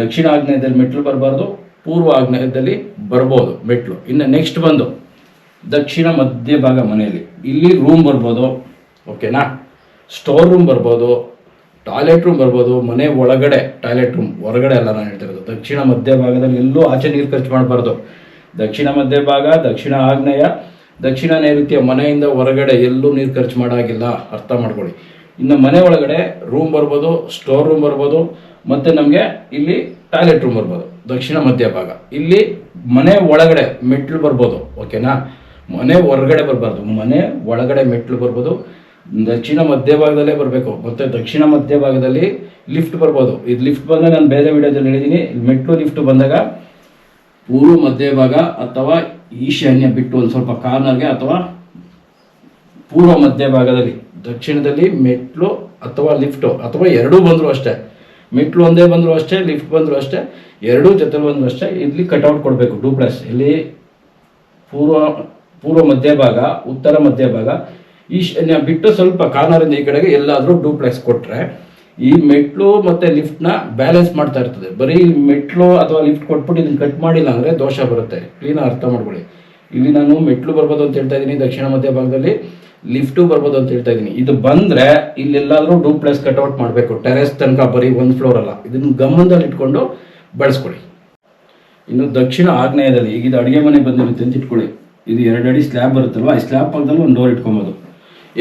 ದಕ್ಷಿಣ ಆಗ್ನೇಯದಲ್ಲಿ ಮೆಟ್ಲು ಬರಬಾರ್ದು, ಪೂರ್ವ ಆಗ್ನೇಯದಲ್ಲಿ ಬರ್ಬೋದು ಮೆಟ್ಲು ಇನ್ನು ನೆಕ್ಸ್ಟ್ ಬಂದು ದಕ್ಷಿಣ ಮಧ್ಯ ಭಾಗ ಮನೆಯಲ್ಲಿ. ಇಲ್ಲಿ ರೂಮ್ ಬರ್ಬೋದು ಓಕೆನಾ ಸ್ಟೋರ್ ರೂಮ್ ಬರ್ಬೋದು ಟಾಯ್ಲೆಟ್ ರೂಮ್ ಬರ್ಬೋದು ಮನೆ ಒಳಗಡೆ ಟಾಯ್ಲೆಟ್ ರೂಮ್ ಹೊರಗಡೆ ಎಲ್ಲ ನಾನು ಹೇಳ್ತಿರೋದು ದಕ್ಷಿಣ ಮಧ್ಯ ಭಾಗದಲ್ಲಿ ಎಲ್ಲೂ ಆಚೆ ನೀರು ಖರ್ಚು ಮಾಡಬಾರ್ದು. ದಕ್ಷಿಣ ಮಧ್ಯಭಾಗ ದಕ್ಷಿಣ ಆಗ್ನೇಯ, ದಕ್ಷಿಣ ನೈಋತ್ಯ ಮನೆಯಿಂದ ಹೊರಗಡೆ ಎಲ್ಲೂ ನೀರು ಖರ್ಚು ಮಾಡೋಂಗಿಲ್ಲ. ಅರ್ಥ ಮಾಡ್ಕೊಳ್ಳಿ. ಇನ್ನು ಮನೆ ಒಳಗಡೆ ರೂಮ್ ಬರ್ಬೋದು ಸ್ಟೋರ್ ರೂಮ್ ಬರ್ಬೋದು, ಮತ್ತೆ ನಮಗೆ ಇಲ್ಲಿ ಟಾಯ್ಲೆಟ್ ರೂಮ್ ಬರ್ಬೋದು, ದಕ್ಷಿಣ ಮಧ್ಯ ಭಾಗ. ಇಲ್ಲಿ ಮನೆ ಒಳಗಡೆ ಮೆಟ್ಲು ಬರ್ಬೋದು ಓಕೆನಾ ಮನೆ ಹೊರಗಡೆ ಬರಬಾರ್ದು, ಮನೆ ಒಳಗಡೆ ಮೆಟ್ಲು ಬರ್ಬೋದು, ದಕ್ಷಿಣ ಮಧ್ಯಭಾಗದಲ್ಲೇ ಬರಬೇಕು, ಮತ್ತೆ ದಕ್ಷಿಣ ಮಧ್ಯಭಾಗದಲ್ಲಿ ಲಿಫ್ಟ್ ಬರ್ಬೋದು. ಇದು ಲಿಫ್ಟ್ ಬಂದಾಗ ನಾನು ಬೇರೆ ವಿಡಿಯೋದಲ್ಲಿ ಹೇಳಿದ್ದೀನಿ ಮೆಟ್ಲು ಲಿಫ್ಟ್ ಬಂದಾಗ ಪೂರ್ವ ಮಧ್ಯಭಾಗ ಅಥವಾ ಈಶಾನ್ಯ ಬಿಟ್ಟು ಒಂದು ಸ್ವಲ್ಪ ಕಾರ್ನರ್ಗೆ ಅಥವಾ ಪೂರ್ವ ಮಧ್ಯಭಾಗದಲ್ಲಿ ದಕ್ಷಿಣದಲ್ಲಿ ಮೆಟ್ಲು ಅಥವಾ ಲಿಫ್ಟು, ಅಥವಾ ಎರಡೂ ಬಂದರೂ ಅಷ್ಟೇ. ಮೆಟ್ಲು ಒಂದೇ ಬಂದರೂ ಅಷ್ಟೇ, ಲಿಫ್ಟ್ ಬಂದರೂ ಅಷ್ಟೇ, ಎರಡೂ ಜೊತೆ ಬಂದರೂ ಅಷ್ಟೇ, ಇಲ್ಲಿ ಕಟ್ಔಟ್ ಕೊಡಬೇಕು ಡೂಪ್ಲೆಸ್ ಇಲ್ಲಿ ಪೂರ್ವ ಪೂರ್ವ ಮಧ್ಯಭಾಗ ಉತ್ತರ ಮಧ್ಯಭಾಗ ಈ ಬಿಟ್ಟು ಸ್ವಲ್ಪ ಕಾರ್ನರಿಂದ ಈ ಕಡೆಗೆ ಎಲ್ಲಾದರೂ ಡೂಪ್ಲೆಕ್ಸ್ ಕೊಟ್ಟರೆ ಈ ಮೆಟ್ಲು ಮತ್ತು ಲಿಫ್ಟ್ನ ಬ್ಯಾಲೆನ್ಸ್ ಮಾಡ್ತಾ ಇರ್ತದೆ. ಬರೀ ಮೆಟ್ಲು ಅಥವಾ ಲಿಫ್ಟ್ ಕೊಟ್ಬಿಟ್ಟು ಇದನ್ನು ಕಟ್ ಮಾಡಿಲ್ಲ ಅಂದರೆ ದೋಷ ಬರುತ್ತೆ. ಕ್ಲೀನಾಗಿ ಅರ್ಥ ಮಾಡ್ಕೊಳ್ಳಿ. ಇಲ್ಲಿ ನಾನು ಮೆಟ್ಲು ಬರ್ಬೋದು ಅಂತ ಹೇಳ್ತಾ ಇದ್ದೀನಿ, ದಕ್ಷಿಣ ಮಧ್ಯಭಾಗದಲ್ಲಿ ಲಿಫ್ಟು ಬರ್ಬೋದು ಅಂತ ಹೇಳ್ತಾ ಇದ್ದೀನಿ. ಇದು ಬಂದರೆ ಇಲ್ಲೆಲ್ಲಾದರೂ ಡೂ ಪ್ಲಸ್ ಕಟ್ಔಟ್ ಮಾಡಬೇಕು. ಟೆರೆಸ್ ತನಕ ಬರೀ ಒಂದು ಫ್ಲೋರ್ ಅಲ್ಲ. ಇದನ್ನು ಗಮನದಲ್ಲಿ ಇಟ್ಕೊಂಡು ಬಳಸ್ಕೊಳ್ಳಿ ಇನ್ನು ದಕ್ಷಿಣ ಆಗ್ನೇಯದಲ್ಲಿ ಈಗ ಇದು ಅಡುಗೆ ಮನೆ ಬಂದಿರುತ್ತೆ ಅಂತ ಇಟ್ಕೊಳ್ಳಿ ಇದು ಎರಡು ಅಡಿ ಸ್ಲ್ಯಾಬ್ ಬರುತ್ತಲ್ವ? ಈ ಸ್ಲ್ಯಾಬ್ ಪಕ್ಕದಲ್ಲಿ ಒಂದು ಡೋರ್ ಇಟ್ಕೊಬೋದು.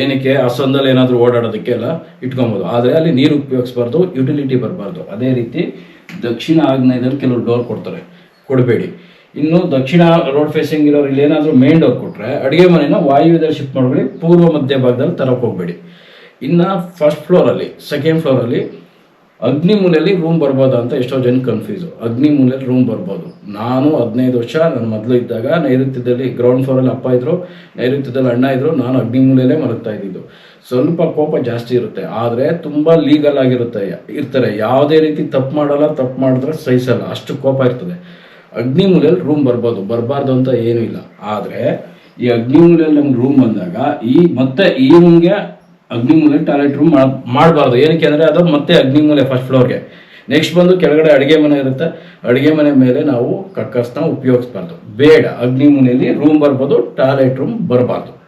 ಏನಕ್ಕೆ? ಹಸೊಂದಲ್ಲಿ ಏನಾದರೂ ಓಡಾಡೋದಕ್ಕೆಲ್ಲ ಇಟ್ಕೊಬೋದು. ಆದರೆ ಅಲ್ಲಿ ನೀರು ಉಪಯೋಗಿಸ್ಬಾರ್ದು ಯುಟಿಲಿಟಿ ಬರಬಾರ್ದು. ಅದೇ ರೀತಿ ದಕ್ಷಿಣ ಆಗ್ನೇಯದಲ್ಲಿ ಕೆಲವರು ಡೋರ್ ಕೊಡ್ತಾರೆ. ಕೊಡಬೇಡಿ. ಇನ್ನು ದಕ್ಷಿಣ ರೋಡ್ ಫೇಸಿಂಗ್ ಇರೋರು ಇಲ್ಲಿ ಏನಾದರೂ ಮೇನ್ ಡೋರ್ ಕೊಟ್ಟರೆ ಅಡುಗೆ ಮನೆನ ವಾಯುವ್ಯದಲ್ಲಿ ಶಿಫ್ಟ್ ಮಾಡ್ಕೊಳ್ಳಿ ಪೂರ್ವ ಮಧ್ಯ ಭಾಗದಲ್ಲಿ ತರಕ್ಕೆ ಹೋಗಬೇಡಿ. ಇನ್ನು ಫಸ್ಟ್ ಫ್ಲೋರಲ್ಲಿ ಸೆಕೆಂಡ್ ಫ್ಲೋರಲ್ಲಿ ಅಗ್ನಿ ಮೂಲೆಯಲ್ಲಿ ರೂಮ್ ಬರ್ಬೋದಾ ಅಂತ ಎಷ್ಟೋ ಜನ ಕನ್ಫ್ಯೂಸು ಅಗ್ನಿ ಮೂಲೆಯಲ್ಲಿ ರೂಮ್ ಬರ್ಬೋದು. ನಾನು ಹದಿನೈದು ವರ್ಷ, ನಾನು ಮೊದಲು ಇದ್ದಾಗ ನೈಋತ್ಯದಲ್ಲಿ ಗ್ರೌಂಡ್ ಫ್ಲೋರಲ್ಲಿ ಅಪ್ಪ ಇದ್ದರು ನೈಋತ್ಯದಲ್ಲಿ ಅಣ್ಣ ಇದ್ದರು ನಾನು ಅಗ್ನಿ ಮೂಲೆಯಲ್ಲೇ ಮರುತ್ತಾ ಇದ್ದಿದ್ದು. ಸ್ವಲ್ಪ ಕೋಪ ಜಾಸ್ತಿ ಇರುತ್ತೆ, ಆದರೆ ತುಂಬ ಲೀಗಲ್ ಆಗಿರುತ್ತೆ, ಇರ್ತಾರೆ. ಯಾವುದೇ ರೀತಿ ತಪ್ಪು ಮಾಡಲ್ಲ, ತಪ್ಪು ಮಾಡಿದ್ರೆ ಸಹಿಸಲ್ಲ, ಅಷ್ಟು ಕೋಪ ಇರ್ತದೆ. ಅಗ್ನಿ ಮೂಲೆಯಲ್ಲಿ ರೂಮ್ ಬರ್ಬೋದು. ಬರಬಾರ್ದು ಅಂತ ಏನೂ ಇಲ್ಲ. ಆದರೆ, ಈ ಅಗ್ನಿ ಮೂಲೆಯಲ್ಲಿ ನಮ್ಗೆ ರೂಮ್ ಬಂದಾಗ, ಈ ಮತ್ತೆ ಈ ರೂಮ್ಗೆ ಅಗ್ನಿ ಮೂಲೆ ಟಾಯ್ಲೆಟ್ ರೂಮ್ ಮಾಡಬಾರ್ದು. ಏನಕ್ಕೆ ಅಂದರೆ, ಅದು ಮತ್ತೆ ಅಗ್ನಿ ಮೂಲೆ ಫಸ್ಟ್ ಫ್ಲೋರ್ಗೆ ನೆಕ್ಸ್ಟ್ ಬಂದು ಕೆಳಗಡೆ ಅಡುಗೆ ಮನೆ ಇರುತ್ತೆ. ಅಡುಗೆ ಮನೆ ಮೇಲೆ ನಾವು ಕಕ್ಕಸ್ನ ಉಪಯೋಗಿಸ್ಬಾರ್ದು. ಬೇಡ. ಅಗ್ನಿ ಮೂಲೆಯಲ್ಲಿ ರೂಮ್ ಬರ್ಬೋದು ಟಾಯ್ಲೆಟ್ ರೂಮ್ ಬರಬಾರ್ದು.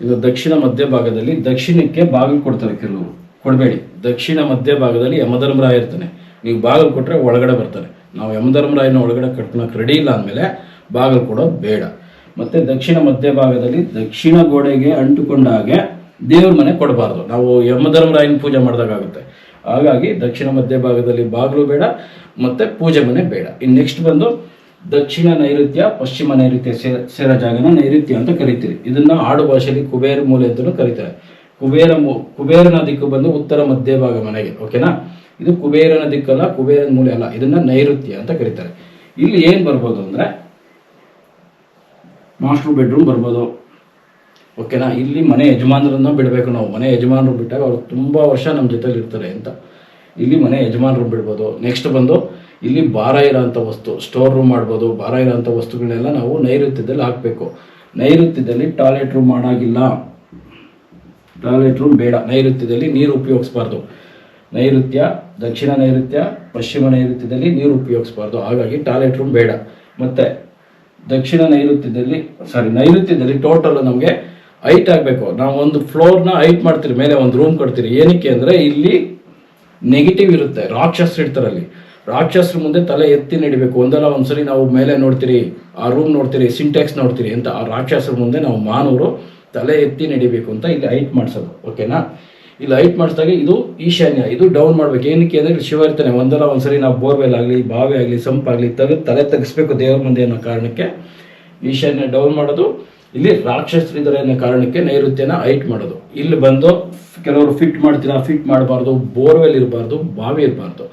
ಇದು ದಕ್ಷಿಣ ಮಧ್ಯಭಾಗದಲ್ಲಿ ದಕ್ಷಿಣಕ್ಕೆ ಬಾಗಿಲು ಕೊಡ್ತಾರೆ ಕೆಲವರು ಕೊಡಬೇಡಿ. ದಕ್ಷಿಣ ಮಧ್ಯಭಾಗದಲ್ಲಿ ಯಮಧರ್ಮರಾಯ ಇರ್ತಾನೆ. ನೀವು ಬಾಗಿಲು ಕೊಟ್ಟರೆ ಒಳಗಡೆ ಬರ್ತಾನೆ. ನಾವು ಯಮಧರ್ಮರಾಯನ ಒಳಗಡೆ ಕಟ್ಕೊಳಕ್ಕೆ ರೆಡಿ ಇಲ್ಲ ಅಂದಮೇಲೆ ಬಾಗಿಲು ಕೊಡೋದು ಬೇಡ. ಮತ್ತೆ ದಕ್ಷಿಣ ಮಧ್ಯಭಾಗದಲ್ಲಿ ದಕ್ಷಿಣ ಗೋಡೆಗೆ ಅಂಟುಕೊಂಡ ಹಾಗೆ ದೇವ್ರ ಮನೆ ಕೊಡಬಾರ್ದು. ನಾವು ಯಮಧರ್ಮರಾಯನ ಪೂಜೆ ಮಾಡಿದಾಗುತ್ತೆ ಹಾಗಾಗಿ ದಕ್ಷಿಣ ಮಧ್ಯಭಾಗದಲ್ಲಿ ಬಾಗಿಲು ಬೇಡ, ಮತ್ತೆ ಪೂಜೆ ಮನೆ ಬೇಡ. ಇನ್ನು ನೆಕ್ಸ್ಟ್ ಬಂದು ದಕ್ಷಿಣ ನೈಋತ್ಯ, ಪಶ್ಚಿಮ ನೈಋತ್ಯ ಸೇರ ಜಾಗನ ನೈಋತ್ಯ ಅಂತ ಕರಿತೀರಿ. ಇದನ್ನ ಆಡು ಭಾಷೆಯಲ್ಲಿ ಕುಬೇರ ಮೂಲೆ ಅಂತಲೂ ಕರೀತಾರೆ. ಕುಬೇರ ಮೂ- ಕುಬೇರನ ದಿಕ್ಕು ಬಂದು ಉತ್ತರ ಮಧ್ಯಭಾಗ ಮನೆಗೆ ಓಕೆನಾ ಇದು ಕುಬೇರನ ದಿಕ್ಕಲ್ಲ ಕುಬೇರನ ಮೂಲೆ ಅಲ್ಲ. ಇದನ್ನ ನೈಋತ್ಯ ಅಂತ ಕರೀತಾರೆ. ಇಲ್ಲಿ ಏನು ಬರ್ಬೋದು ಅಂದ್ರೆ ಮಾಸ್ಟರ್ ಬೆಡ್ರೂಮ್ ಬರ್ಬೋದು. ಓಕೆನಾ ಇಲ್ಲಿ ಮನೆ ಯಜಮಾನರನ್ನ ಬಿಡಬೇಕು ನಾವು. ಮನೆ ಯಜಮಾನರು ಬಿಟ್ಟಾಗ ಅವ್ರು ತುಂಬ ವರ್ಷ ನಮ್ಮ ಜೊತೆಲಿ ಇರ್ತಾರೆ ಅಂತ. ಇಲ್ಲಿ ಮನೆ ಯಜಮಾನರು ಬಿಡ್ಬೋದು. ನೆಕ್ಸ್ಟ್ ಬಂದು ಇಲ್ಲಿ ಭಾರ ಇರೋಂಥ ವಸ್ತು ಸ್ಟೋರ್ ರೂಮ್ ಮಾಡ್ಬೋದು. ಭಾರ ಇರೋಂಥ ವಸ್ತುಗಳನ್ನೆಲ್ಲ ನಾವು ನೈಋತ್ಯದಲ್ಲಿ ಹಾಕಬೇಕು. ನೈಋತ್ಯದಲ್ಲಿ ಟಾಯ್ಲೆಟ್ ರೂಮ್ ಮಾಡಾಗಿಲ್ಲ. ಟಾಯ್ಲೆಟ್ ರೂಮ್ ಬೇಡ. ನೈಋತ್ಯದಲ್ಲಿ ನೀರು ಉಪಯೋಗಿಸ್ಬಾರ್ದು. ನೈಋತ್ಯ, ದಕ್ಷಿಣ ನೈಋತ್ಯ, ಪಶ್ಚಿಮ ನೈಋತ್ಯದಲ್ಲಿ ನೀರು ಉಪಯೋಗಿಸಬಾರ್ದು. ಹಾಗಾಗಿ ಟಾಯ್ಲೆಟ್ ರೂಮ್ ಬೇಡ. ಮತ್ತೆ ದಕ್ಷಿಣ ನೈಋತ್ಯದಲ್ಲಿ ಸಾರಿ ನೈಋತ್ಯದಲ್ಲಿ ಟೋಟಲ್ ನಮಗೆ ಹೈಟ್ ಆಗಬೇಕು. ನಾವು ಒಂದು ಫ್ಲೋರ್ನ ಹೈಟ್ ಮಾಡ್ತೀರಿ, ಮೇಲೆ ಒಂದು ರೂಮ್ ಕೊಡ್ತೀರಿ ಏನಕ್ಕೆ ಅಂದರೆ ಇಲ್ಲಿ ನೆಗೆಟಿವ್ ಇರುತ್ತೆ. ರಾಕ್ಷಸ್ ಇರ್ತಾರೆ ಅಲ್ಲಿ. ರಾಕ್ಷಸರ ಮುಂದೆ ತಲೆ ಎತ್ತಿ ನಡಿಬೇಕು. ಒಂದಲ್ಲ ಒಂದ್ಸರಿ ನಾವು ಮೇಲೆ ನೋಡ್ತೀರಿ, ಆ ರೂಮ್ ನೋಡ್ತೀರಿ ಸಿಂಟೆಕ್ಸ್ ನೋಡ್ತೀರಿ ಅಂತ ಆ ರಾಕ್ಷಸರ ಮುಂದೆ ನಾವು ಮಾನವರು ತಲೆ ಎತ್ತಿ ನಡಿಬೇಕು ಅಂತ ಇಲ್ಲಿ ಹೈಟ್ ಮಾಡಿಸೋದು. ಓಕೆನಾ ಇಲ್ಲಿ ಹೈಟ್ ಮಾಡಿಸಿದಾಗ ಇದು ಈಶಾನ್ಯ, ಇದು ಡೌನ್ ಮಾಡ್ಬೇಕು. ಏನಕ್ಕೆ ಅಂದರೆ ಶಿವ ಇರ್ತಾನೆ. ಒಂದಲ್ಲ ಒಂದ್ಸರಿ ನಾವು ಬೋರ್ವೆಲ್ ಆಗಲಿ, ಬಾವಿ ಆಗಲಿ ಸಂಪಾಗಲಿ ತೆಗೆದು ತಲೆ ತೆಗಿಸ್ಬೇಕು ದೇವ್ರ ಮುಂದೆ ಅನ್ನೋ ಕಾರಣಕ್ಕೆ ಈಶಾನ್ಯ ಡೌನ್ ಮಾಡೋದು. ಇಲ್ಲಿ ರಾಕ್ಷಸರಿದ್ದಾರೆ ಅನ್ನೋ ಕಾರಣಕ್ಕೆ ನೈಋತ್ಯನ ಹೈಟ್ ಮಾಡೋದು. ಇಲ್ಲಿ ಬಂದು ಕೆಲವರು ಫಿಟ್ ಮಾಡ್ತೀರಾ ಫಿಟ್ ಮಾಡಬಾರ್ದು ಬೋರ್ವೆಲ್ ಇರಬಾರ್ದು, ಬಾವಿ ಇರಬಾರ್ದು.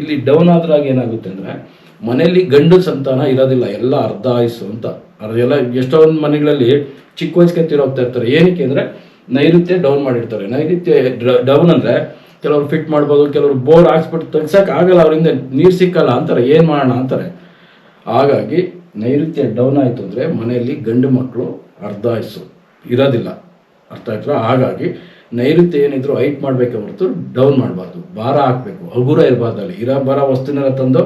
ಇಲ್ಲಿ ಡೌನ್ ಆದ್ರಾಗ ಏನಾಗುತ್ತೆ ಅಂದರೆ ಮನೆಯಲ್ಲಿ ಗಂಡು ಸಂತಾನ ಇರೋದಿಲ್ಲ, ಎಲ್ಲ ಅರ್ಧ ಆಯಸ್ಸು ಅಂತ. ಅದೆಲ್ಲ ಎಷ್ಟೊಂದು ಮನೆಗಳಲ್ಲಿ ಚಿಕ್ಕ ವಯಸ್ಸಿಗೆ ತೀರೋಗ್ತಾ ಇರ್ತಾರೆ. ಏನಕ್ಕೆ ಅಂದರೆ ನೈಋತ್ಯ ಡೌನ್ ಮಾಡಿರ್ತಾರೆ. ನೈಋತ್ಯ ಡೌನ್ ಅಂದರೆ ಕೆಲವರು ಫಿಟ್ ಮಾಡ್ಬೋದು, ಕೆಲವರು ಬೋರ್ ಹಾಕ್ಸ್ಬಿಟ್ಟು ತೆಗ್ಸಕ್ಕೆ ಆಗಲ್ಲ, ಅವರಿಂದ ನೀರು ಸಿಕ್ಕಲ್ಲ ಅಂತಾರೆ. ಏನು ಮಾಡೋಣ ಅಂತಾರೆ? ಹಾಗಾಗಿ ನೈಋತ್ಯ ಡೌನ್ ಆಯಿತು ಅಂದರೆ ಮನೆಯಲ್ಲಿ ಗಂಡು ಮಕ್ಕಳು ಅರ್ಧ ಆಯಿಸು. ಇರೋದಿಲ್ಲ. ಅರ್ಥ ಆಯ್ತು? ಹಾಗಾಗಿ ನೈಋತ್ಯ ಏನಿದ್ರು ಹೈಟ್ ಮಾಡಬೇಕೆ ಹೊರತು ಡೌನ್ ಮಾಡಬಾರ್ದು. ಭಾರ ಹಾಕಬೇಕು. ಹಗುರ ಇರಬಾರ್ದು ಅಲ್ಲಿ. ಇರೋ ಬರ ವಸ್ತುನೆಲ್ಲ ತಂದು